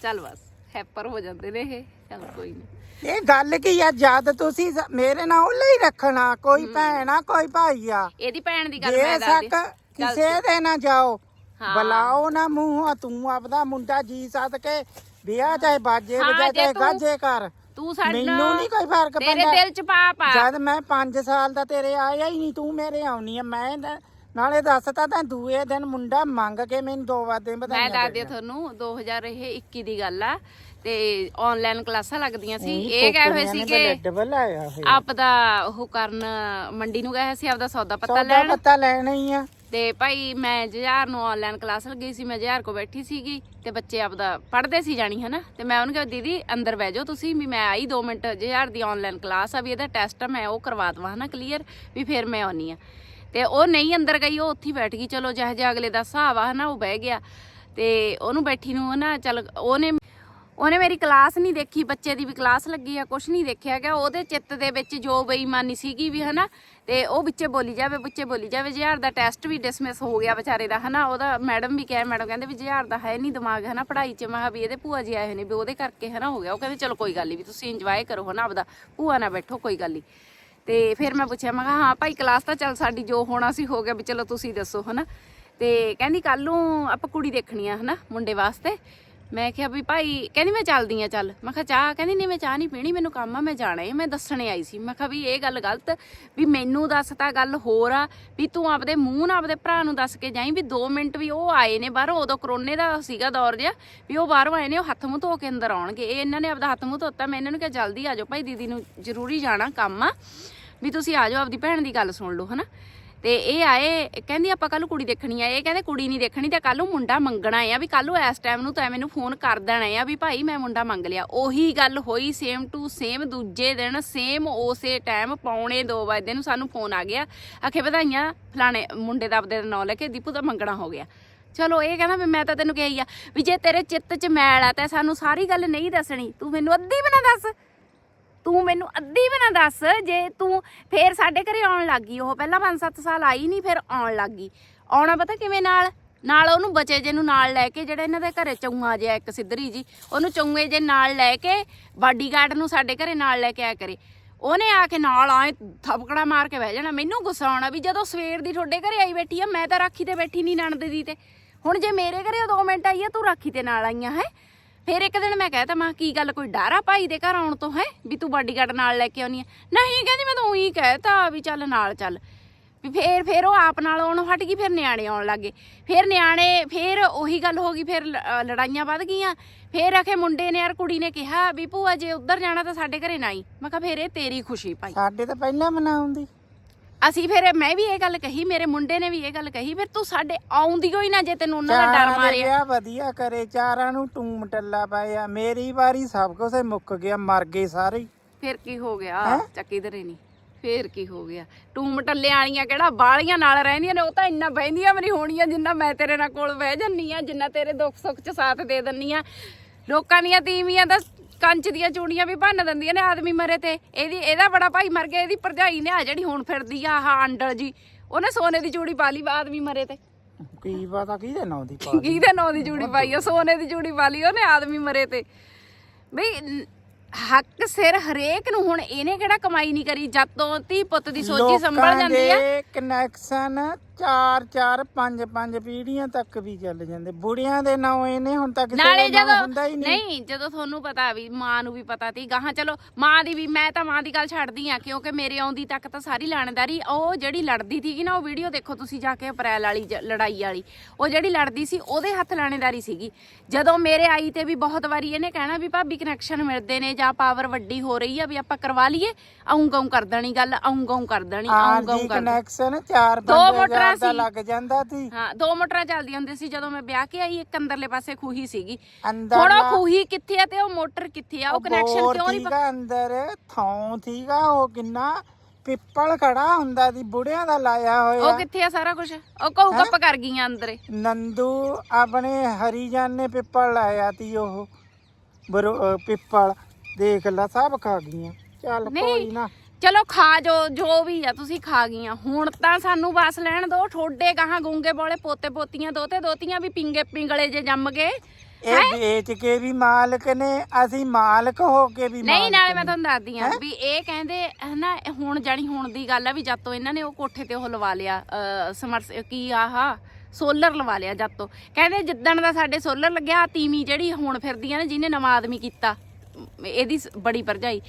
ਚੱਲ ਬਸ ਹੈਪਰ ਹੋ ਜਾਂਦੇ ਨੇ ਇਹ। ਚੱਲ ਕੋਈ ਨਹੀਂ ਇਹ ਗੱਲ ਕੀ ਆ? ਜਦ ਤੁਸੀਂ ਮੇਰੇ ਨਾਲ ਉਹਲੇ ਹੀ ਰੱਖਣਾ ਕੋਈ ਭੈਣ ਆ ਕੋਈ ਭਾਈ ਆ। ਇਹਦੀ ਭੈਣ ਦੀ ਗੱਲ ਮੈਂ ਦੱਸਦੀ। ਸਕ ਕਿਸੇ ਦੇ ਨਾ ਜਾਓ ਹਾਂ। ਬੁਲਾਓ ਨਾ ਮੂੰਹ ਤੂੰ ਆਪਦਾ ਮੁੰਡਾ ਜੀ ਸੱਦ ਕੇ ਵਿਆਹ ਚਾਹੇ ਬਾਜੇ ਹਾਂ, ਵਜਾ ਜੇ ਚਾਹੇ ਤੂੰ- ਗਾਜੇ ਕਰ ਤੂੰ ਸਾਡਾ ਮੈਨੂੰ ਨਹੀਂ ਕੋਈ ਫ਼ਰਕ ਤੇਰੇ ਪੈਂਦਾ। ਦਿਲ ਚ ਪਾਪ ਆ। ਜਦ ਮੈਂ 5 ਸਾਲ ਦਾ ਤੇਰੇ ਆਇਆ ਹੀ ਨਹੀਂ ਤੂੰ ਮੇਰੇ ਆਉਣੀ ਆ ਮੈਂ ਤਾਂ- ਨਾਲੇ ਦੱਸਤਾ ਤਾਂ ਦੂਏ ਦਿਨ ਮੁੰਡਾ ਮੰਗ ਕੇ ਮੈਨੂੰ ਦੋ ਵਾਦੇ ਮੈਂ ਬਤਾਈਆਂ ਦੱਸਦੀ ਹਾਂ ਤੁਹਾਨੂੰ 2021 ਦੀ ਗੱਲ ਆ ਤੇ ਆਨਲਾਈਨ ਕਲਾਸਾਂ ਲੱਗਦੀਆਂ ਸੀ। ਇਹ ਗਏ ਹੋਏ ਸੀ ਕਿ ਡਬਲ ਆਇਆ ਹੋਇਆ। ਆਪਦਾ ਉਹ ਕਰਨ ਮੰਡੀ ਨੂੰ ਗਏ ਸੀ ਆਪਦਾ ਸੌਦਾ ਪੱਤਾ ਸੌਦਾ ਲੈਣ। ਪੱਤਾ ਲੈਣਾ ਹੀ ਆ। ਤੇ ਭਾਈ ਮੈਂ ਜੁਝਾਰ ਨੂੰ ਆਨਲਾਈਨ ਕਲਾਸ ਲੱਗੀ ਸੀ ਮੈਂ ਜੁਝਾਰ ਕੋ ਬੈਠੀ ਸੀਗੀ ਤੇ ਬੱਚੇ ਆਪਦਾ ਪੜ੍ਹਦੇ ਸੀ ਜਾਣੀ ਹਨਾ? ਤੇ ਮੈਂ ਉਹਨੂੰ ਕਿਹਾ ਦੀਦੀ ਅੰਦਰ ਬਹਿ ਜਾਓ ਤੁਸੀਂ ਵੀ ਮੈਂ ਆਈ 2 ਮਿੰਟ ਜੁਝਾਰ ਦੀ ਆਨਲਾਈਨ ਕਲਾਸ ਆ ਵੀ ਇਹਦਾ ਟੈਸਟ ਆ ਮੈਂ ਉਹ ਕਰਵਾ ਦਵਾਂ ਹਨਾ ਕਲੀਅਰ ਵੀ ਫਿਰ ਮੈਂ ਆਉਣੀ ਆ। ਤੇ ਉਹ ਨਹੀਂ ਅੰਦਰ ਗਈ, ਉਹ ਉੱਥੇ ਹੀ ਬੈਠ ਗਈ। ਚਲੋ ਜਿਹੋ ਜਿਹਾ ਅਗਲੇ ਦਾ ਹਿਸਾਬ ਆ, ਹਨਾ, ਉਹ ਬਹਿ ਗਿਆ। ਤੇ ਉਹਨੂੰ ਬੈਠੀ ਨੂੰ ਨਾ, ਚੱਲ ਉਹਨੇ ਉਹਨੇ ਮੇਰੀ ਕਲਾਸ ਨਹੀਂ ਦੇਖੀ, ਬੱਚੇ ਦੀ ਵੀ ਕਲਾਸ ਲੱਗੀ ਆ, ਕੁਛ ਨਹੀਂ ਦੇਖਿਆ ਗਿਆ। ਉਹਦੇ ਚਿੱਤ ਦੇ ਵਿੱਚ ਜੋ ਬੇਈਮਾਨੀ ਸੀਗੀ ਵੀ, ਹਨਾ, ਤੇ ਉਹ ਵਿੱਚੇ ਬੋਲੀ ਜਾਵੇ, ਵਿੱਚੇ ਬੋਲੀ ਜਾਵੇ ਜਿਹਾਰ ਦਾ ਟੈਸਟ ਵੀ ਡਿਸਮਿਸ ਹੋ ਗਿਆ ਵਿਚਾਰੇ ਦਾ, ਹਨਾ, ਉਹਦਾ ਮੈਡਮ ਵੀ ਕਿਹਾ ਮੈਡਮ ਕਹਿੰਦੇ ਵੀ ਜਿਹਾਰ ਦਾ ਹੈ ਨਹੀਂ ਦਿਮਾਗ, ਹਨਾ, ਪੜ੍ਹਾਈ 'ਚ, ਮੈਂ ਕਿਹਾ ਵੀ ਇਹਦੇ ਭੂਆ ਜੀ ਆਏ ਹੋਏ ਨੇ, ਵੀ ਉਹਦੇ ਕਰਕੇ, ਹਨਾ, ਹੋ ਗਿਆ। ਉਹ ਕਹਿੰਦੇ, ਚਲੋ ਕੋਈ ਗੱਲ ਨਹੀਂ ਵੀ ਤੁਸੀਂ ਇੰਜੋਏ ਕਰੋ, ਹਨਾ, ਆਪਦਾ ਭੂਆ ਨਾਲ ਬੈਠੋ, ਕੋਈ ਗੱਲ ਨਹੀਂ ਤੇ ਫਿਰ ਮੈਂ ਪੁੱਛਿਆ, ਮੈਂ ਕਿਹਾ, ਹਾਂ ਭਾਈ ਕਲਾਸ ਤਾਂ ਚੱਲ ਸਾਡੀ ਜੋ ਹੋਣਾ ਸੀ ਹੋ ਗਿਆ, ਵੀ ਚਲੋ ਤੁਸੀਂ ਦੱਸੋ ਹਨਾ। ਤੇ ਕਹਿੰਦੀ ਕੱਲ ਨੂੰ ਆਪਾਂ ਕੁੜੀ ਦੇਖਣੀ ਆ ਹਨਾ, ਮੁੰਡੇ ਵਾਸਤੇ। ਮੈਂ ਕਿਹਾ ਵੀ ਭਾਈ, ਕਹਿੰਦੀ ਮੈਂ ਚੱਲਦੀ ਆ ਚੱਲ। ਮੈਂ ਕਿਹਾ ਚਾਹ, ਕਹਿੰਦੀ ਨਹੀਂ ਮੈਂ ਚਾਹ ਨਹੀਂ ਪੀਣੀ, ਮੈਨੂੰ ਕੰਮ ਆ, ਮੈਂ ਜਾਣਾ ਹੈ ਮੈਂ ਦੱਸਣੇ ਆਈ ਸੀ। ਮੈਂ ਕਿਹਾ ਵੀ ਇਹ ਗੱਲ ਗਲਤ, ਵੀ ਮੈਨੂੰ ਦੱਸ ਤਾਂ ਗੱਲ ਹੋਰ ਆ, ਵੀ ਤੂੰ ਆਪਦੇ ਮੂੰਹ ਨਾਲ ਆਪਦੇ ਭਰਾ ਨੂੰ ਦੱਸ ਕੇ ਜਾਈ, ਵੀ 2 ਮਿੰਟ ਵੀ ਉਹ ਆਏ ਨੇ ਬਾਹਰੋਂ, ਉਦੋਂ ਕਰੋਨੇ ਦਾ ਸੀਗਾ ਦੌਰ ਜਿਹਾ, ਵੀ ਉਹ ਬਾਹਰੋਂ ਆਏ ਨੇ, ਉਹ ਹੱਥ ਮੂੰਹ ਧੋ ਕੇ ਅੰਦਰ ਆਉਣਗੇ। ਇਹ ਇਹਨਾਂ ਨੇ ਆਪਦਾ ਹੱਥ ਮੂੰਹ ਧੋਤਾ, ਮੈਂ ਇਹਨਾਂ ਨੂੰ ਕਿਹਾ ਜਲਦੀ ਆ ਜਾਓ, ਭਾਈ ਦੀਦੀ ਨੂੰ ਜ਼ਰੂਰੀ ਜਾਣਾ ਕੰਮ ਆ, ਵੀ ਤੁਸੀਂ ਆ ਜਾਓ, ਆਪਦੀ ਭੈਣ ਦੀ ਗੱਲ ਸੁਣ ਲਓ, ਹਨਾ? ਤੇ ਇਹ ਆਏ, ਕਹਿੰਦੀ ਆਪਾਂ ਕੱਲ ਕੁੜੀ ਦੇਖਣੀ ਆ। ਇਹ ਕਹਿੰਦੇ ਕੁੜੀ ਨਹੀਂ ਦੇਖਣੀ ਤੇ ਕੱਲ ਨੂੰ ਮੁੰਡਾ ਮੰਗਣਾ ਆ ਵੀ ਕੱਲ ਨੂੰ ਇਸ ਟਾਈਮ ਨੂੰ ਤਾਂ ਮੈਨੂੰ ਫੋਨ ਕਰ ਦੇਣਾ ਆ ਵੀ ਭਾਈ ਮੈਂ ਮੁੰਡਾ ਮੰਗ ਲਿਆ। ਉਹੀ ਗੱਲ ਹੋਈ ਸੇਮ ਟੂ ਸੇਮ ਦੂਜੇ ਦਿਨ ਸੇਮ ਉਸੇ ਟਾਈਮ ਪੌਣੇ 2 ਵਜੇ ਨੂੰ ਸਾਨੂੰ ਫੋਨ ਆ ਗਿਆ। ਆਖੇ ਵਧਾਈਆਂ, ਫਲਾਣੇ ਮੁੰਡੇ ਦਾ ਆਪਦੇ ਦਾ ਨਾਂ ਲੈ ਕੇ ਦੀਪੂ ਦਾ ਮੰਗਣਾ ਹੋ ਗਿਆ। ਚਲੋ ਇਹ ਕਹਿੰਦਾ ਵੀ ਮੈਂ ਤਾਂ ਤੈਨੂੰ ਕਹੀ ਆ ਵੀ ਜੇ ਤੇਰੇ ਚਿੱਤ 'ਚ ਮੈਲ ਆ ਤਾਂ ਸਾਨੂੰ ਸਾਰੀ ਗੱਲ ਨਹੀਂ ਦੱਸਣੀ। ਤੂੰ ਮੈਨੂੰ ਅੱਧੀ ਵੀ ਨਾ ਦੱਸ। ਤੂੰ ਮੈਨੂੰ ਅੱਧੀ ਵੀ ਨਾ ਦੱਸ, ਜੇ ਤੂੰ ਫੇਰ ਸਾਡੇ ਘਰੇ ਆਉਣ ਲੱਗ ਗਈ, ਉਹ ਪਹਿਲਾਂ 5-7 ਸਾਲ ਆਈ ਨਹੀਂ ਫਿਰ ਆਉਣ ਲੱਗ ਗਈ। ਆਉਣਾ ਪਤਾ ਕਿਵੇਂ ਨਾਲ? ਨਾਲ ਉਹਨੂੰ ਬਚੇ ਜੇ ਨੂੰ ਨਾਲ ਲੈ ਕੇ, ਜਿਹੜਾ ਇਹਨਾਂ ਦੇ ਘਰੇ ਚੌਂਗਾ ਜਿਹਾ ਇੱਕ ਸਿੱਧਰੀ ਜੀ, ਉਹਨੂੰ ਚੌਂਗੇ ਜੇ ਨਾਲ ਲੈ ਕੇ ਬਾਡੀਗਾਰਡ ਨੂੰ ਸਾਡੇ ਘਰੇ ਨਾਲ ਲੈ ਕੇ ਆਇਆ ਕਰੇ। ਉਹਨੇ ਆ ਕੇ ਨਾਲ ਆਏ, ਥਪਕੜਾ ਮਾਰ ਕੇ ਬਹਿ ਜਾਣਾ। ਮੈਨੂੰ ਗੁੱਸਾ ਆਉਣਾ ਵੀ ਜਦੋਂ ਸਵੇਰ ਦੀ ਤੁਹਾਡੇ ਘਰੇ ਆਈ ਬੈਠੀ ਆ, ਮੈਂ ਤਾਂ ਰਾਖੀ ਤੇ ਬੈਠੀ ਨਹੀਂ ਨਣਦ ਦੀ ਤੇ। ਹੁਣ ਜੇ ਮੇਰੇ ਘਰੇ 2 ਮਿੰਟ ਆਈ ਆ, ਤੂੰ ਰਾਖੀ ਤੇ ਨਾਲ ਆਈਆਂ, ਹੈ? ਫਿਰ ਇੱਕ ਦਿਨ ਮੈਂ ਕਹਿਤਾ, ਮੈਂ, ਕੀ ਗੱਲ, ਕੋਈ ਡਰ ਆ ਭਾਈ ਦੇ ਘਰ ਆਉਣ ਤੋਂ, ਹੈ, ਵੀ ਤੂੰ ਬਾਡੀਗਾਰਡ ਨਾਲ ਲੈ ਕੇ ਆਉਣੀ ਆ? ਨਹੀਂ, ਕਹਿੰਦੀ ਮੈਂ ਤਾਂ ਉਹੀ ਕਹਿਤਾ ਵੀ ਚੱਲ ਨਾਲ ਚੱਲ। ਵੀ ਫੇਰ ਫੇਰ ਉਹ ਆਪ ਨਾਲ ਆਉਣ ਹਟ ਗਈ, ਫਿਰ ਨਿਆਣੇ ਆਉਣ ਲੱਗੇ ਫਿਰ ਨਿਆਣੇ, ਫਿਰ ਉਹੀ ਗੱਲ ਹੋ ਗਈ, ਫਿਰ ਲੜਾਈਆਂ ਵੱਧ ਗਈਆਂ। ਫਿਰ ਆਖੇ ਮੁੰਡੇ ਨੇ ਯਾਰ ਕੁੜੀ ਨੇ ਕਿਹਾ, ਵੀ ਭੂਆ, ਜੇ ਉੱਧਰ ਜਾਣਾ ਤਾਂ ਸਾਡੇ ਘਰੇ ਨਾ ਹੀ ਮੈਂ ਕਿਹਾ, ਫੇਰ ਇਹ ਤੇਰੀ ਖੁਸ਼ੀ, ਭਾਈ। ਸਾਡੇ ਤਾਂ ਪਹਿਲਾਂ ਮਨਾਉਂਦੀ। ਅਸੀਂ ਫਿਰ ਮੈਂ ਵੀ ਇਹ ਗੱਲ ਕਹੀ ਮੇਰੇ ਮੁੰਡੇ ਨੇ ਵੀ ਇਹ ਗੱਲ ਕਹੀ ਫਿਰ ਤੂੰ ਸਾਡੇ ਆਉਂਦੀ ਹੋਈ ਨਾ ਜੇ ਤੈਨੂੰ ਉਹਨਾਂ ਦਾ ਡਰ ਚਾਰਾਂ ਦੇ ਮਾਰਿਆ। ਵਿਆਹ ਵਧੀਆ ਕਰੇ ਚਾਰਾਂ ਨੂੰ ਟੂਮ ਟੱਲਾ ਪਾਇਆ। ਮੇਰੀ ਵਾਰੀ ਸਭ ਕੁਝ ਮੁੱਕ ਗਿਆ ਮਰ ਗਏ ਸਾਰੇ ਹੀ। ਫਿਰ ਕੀ ਹੋ ਗਿਆ? ਚੱਕੀ ਧਰੇ ਨਹੀਂ। ਫੇਰ ਕੀ ਹੋ ਗਿਆ? ਟੂਮ ਟੱਲੇ ਵਾਲੀਆਂ ਕਿਹੜਾ ਬਾਲੀਆਂ ਨਾਲ ਰਹਿੰਦੀਆਂ ਨੇ ਉਹ ਤਾਂ ਇੰਨਾ ਬਹਿੰਦੀਆਂ ਵੀ ਨਹੀਂ ਹੋਣੀਆਂ ਜਿੰਨਾ ਮੈਂ ਤੇਰੇ ਨਾਲ ਕੋਲ ਬਹਿ ਜੰਨੀ ਆ ਜਿੰਨਾ ਤੇਰੇ ਦੁੱਖ ਸੁੱਖ 'ਚ ਸਾਥ ਦੇ ਦਿੰਨੀ ਆ ਲੋਕਾਂ ਦੀਆਂ ਤੀਵੀਆਂ ਤਾਂ ਕੰਚ ਦੀਆਂ ਚੂੜੀਆਂ ਵੀ ਭੰਨ ਦਿੰਦੀਆਂ ਨੇ ਆਦਮੀ ਮਰੇ ਤੇ। ਇਹਦੀ ਇਹਦਾ ਬੜਾ ਭਾਈ ਮਰ ਗਿਆ ਇਹਦੀ ਭਰਜਾਈ ਨੇ ਆ ਜਿਹੜੀ ਹੁਣ ਫਿਰਦੀ ਆ ਆਹ ਅੰਡਲ ਜੀ। ਉਹਨੇ ਸੋਨੇ ਦੀ ਚੂੜੀ ਪਾ ਲਈ ਆਦਮੀ ਮਰੇ ਤੇ। ਕੀ ਪਤਾ ਕਿਹਦੇ ਨਾਂ ਦੀ ਪਾ ਕਿਹਦੇ ਨਾਂ ਦੀ ਚੂੜੀ ਪਾਈ ਆ? ਸੋਨੇ ਦੀ ਚੂੜੀ ਪਾ ਲਈ ਉਹਨੇ ਆਦਮੀ ਮਰੇ ਤੇ। ਬਈ ਨ- ਹੱਕ ਸਿਰ ਹਰੇਕ ਨੂੰ ਹੁਣ ਇਹਨੇ ਕਿਹੜਾ ਕਮਾਈ ਨਹੀਂ ਕਰੀ? ਜਦ ਤੋਂ ਧੀ ਪੁੱਤ ਦੀ ਸੋਚੀ ਸੰਭਲ ਜਾਂਦੀ ਆ। ਲੋਕਾਂ ਦੇ ਕਨੈਕਸ਼ਨ ਚਾਰ ਚਾਰ ਪੰਜ ਪੰਜ ਪੀੜ੍ਹੀਆਂ ਤੱਕ ਵੀ ਚੱਲ ਜਾਂਦੇ। ਬੁੜਿਆਂ ਦੇ ਨਾਂ ਇਹਨੇ ਹੁਣ ਤੱਕ ਕਿਸੇ ਨਾਲੇ ਜਦੋਂ ਹੁੰਦਾ ਹੀ ਨਹੀਂ। ਨਹੀਂ ਜਦੋਂ ਤੁਹਾਨੂੰ ਪਤਾ ਵੀ ਮਾਂ ਨੂੰ ਵੀ ਪਤਾ ਤੀ ਗਾਹਾਂ ਚਲੋ ਮਾਂ ਦੀ ਵੀ ਮੈਂ ਤਾਂ ਮਾਂ ਦੀ ਗੱਲ ਛੱਡਦੀ ਆ ਕਿਉਂਕਿ ਮੇਰੇ ਆਉਂਦੀ ਤੱਕ ਤਾਂ ਸਾਰੀ ਲਾਣੇਦਾਰੀ ਉਹ ਜਿਹੜੀ ਲੜਦੀ ਸੀਗੀ ਨਾ ਉਹ ਵੀਡੀਓ ਦੇਖੋ ਤੁਸੀਂ ਜਾ ਕੇ ਅਪ੍ਰੈਲ ਵਾਲੀ ਲੜਾਈ ਵਾਲੀ ਉਹ ਜਿਹੜੀ ਲੜਦੀ ਸੀ ਉਹਦੇ ਹੱਥ ਲਾਣੇਦਾਰੀ ਸੀਗੀ। ਜਦੋਂ ਮੇਰੇ ਆਈ ਤੇ ਵੀ ਬਹੁਤ ਵਾਰੀ ਇਹਨੇ ਕਹਿਣਾ ਵੀ ਭਾਬੀ ਕਨੈਕਸ਼ਨ ਮਿਲਦੇ ਨੇ ਜਾਂ ਪਾਵਰ ਵੱਡੀ ਹੋ ਰਹੀ ਆ ਵੀ ਆਪਾਂ ਕਰਵਾ ਲਈਏ ਆਉਂ ਗਾਉਂ ਕਰ ਦੇਣੀ ਗੱਲ ਆਉਂ ਗਾਉਂ ਕਰ ਦੇਣੀ ਆਉਂ ਗਾਉਂ ਕਰ। ਕਨੈਕਸ਼ਨ ਚਾਰ ਦੋ ਮੋਟਰਾਂ ਦਾ ਸੀ। ਲੱਗ ਜਾਂਦਾ ਸੀ। ਹਾਂ ਦੋ ਮੋਟਰਾਂ ਚੱਲਦੀਆਂ ਹੁੰਦੀਆਂ ਸੀ ਜਦੋਂ ਮੈਂ ਵਿਆਹ ਕੇ ਆਈ ਇੱਕ ਅੰਦਰਲੇ ਪਾਸੇ ਖੂਹੀ ਸੀਗੀ। ਹੁਣ ਉਹ ਖੂਹੀ ਕਿੱਥੇ ਆ ਤੇ ਉਹ ਮੋਟਰ ਕਿੱਥੇ ਆ? ਉਹ ਕਨੈਕਸ਼ਨ ਕਿਉਂ ਨਹੀਂ ਸੀਗਾ ਅੰਦਰ ਥਾਂ ਸੀਗਾ ਉਹ ਕਿੰਨਾ ਪਿੱਪਲ ਖੜਾ ਹੁੰਦਾ ਸੀ ਬੁੜਿਆਂ ਦਾ ਲਾਇਆ ਉਹ ਹੋਇਆ ਕਿੱਥੇ ਆ ਸਾਰਾ ਕੁਝ ਉਹ ਕਹੂ ਕੱਪ ਕਰ ਗਈਆਂ ਅੰਦਰੇ। ਨੰਦੂ ਆਪਣੇ ਹਰੀਜਨ ਨੇ ਪਿੱਪਲ ਲਾਇਆ ਤੀ ਉਹ ਪਿੱਪਲ। ਦੇਖ ਲਾ ਸਭ ਖਾ ਗਈਆਂ। ਚੱਲ। ਕੋਈ ਨਾ। ਚਲੋ ਖਾ ਜੋ ਜੋ ਵੀ ਆ ਤੁਸੀਂ ਖਾ ਗਈਆਂ। ਹੁਣ ਤਾਂ ਸਾਨੂੰ ਬਸ ਲੈਣ ਦੋ ਠੋਡੇ ਗਾਹਾਂ ਗੁੰਗੇ ਬੋਲੇ ਪੋਤੇ ਪੋਤੀਆਂ ਦੋਤੇ ਦੋਤੀਆਂ ਵੀ ਪਿੰਗੇ ਪਿੰਗਲੇ ਜੇ ਜੰਮ ਗਏ। ਇਹ ਵੇਚ ਕੇ ਵੀ ਮਾਲਕ ਨੇ ਅਸੀਂ ਮਾਲਕ ਹੋ ਕੇ ਵੀ ਨਹੀਂ ਨਾਲੇ ਮੈਂ। ਤੁਹਾਨੂੰ ਦੱਸਦੀ ਆ ਵੀ ਇਹ ਕਹਿੰਦੇ ਹਨਾ ਹੁਣ ਜਾਣੀ ਹੁਣ ਦੀ ਗੱਲ ਆ ਵੀ ਜਦ ਤੋਂ ਇਹਨਾਂ ਨੇ ਉਹ ਕੋਠੇ ਤੇ ਉਹ ਲਵਾ ਲਿਆ ਸਮਰਸ ਕੀ ਆਹਾ ਸੋਲਰ ਲਵਾ ਲਿਆ ਜਦ ਤੋਂ। ਕਹਿੰਦੇ ਜਿੱਦਣ ਦਾ ਸਾਡੇ ਸੋਲਰ ਲੱਗਿਆ ਤੀਵੀਂ ਜਿਹੜੀ ਹੁਣ ਫਿਰਦੀਆਂ ਨੇ ਜਿਹਨੇ ਨਵਾਂ ਆਦਮੀ ਕੀਤਾ ਇਹਦੀ ਬੜੀ ਭਰਜਾਈ।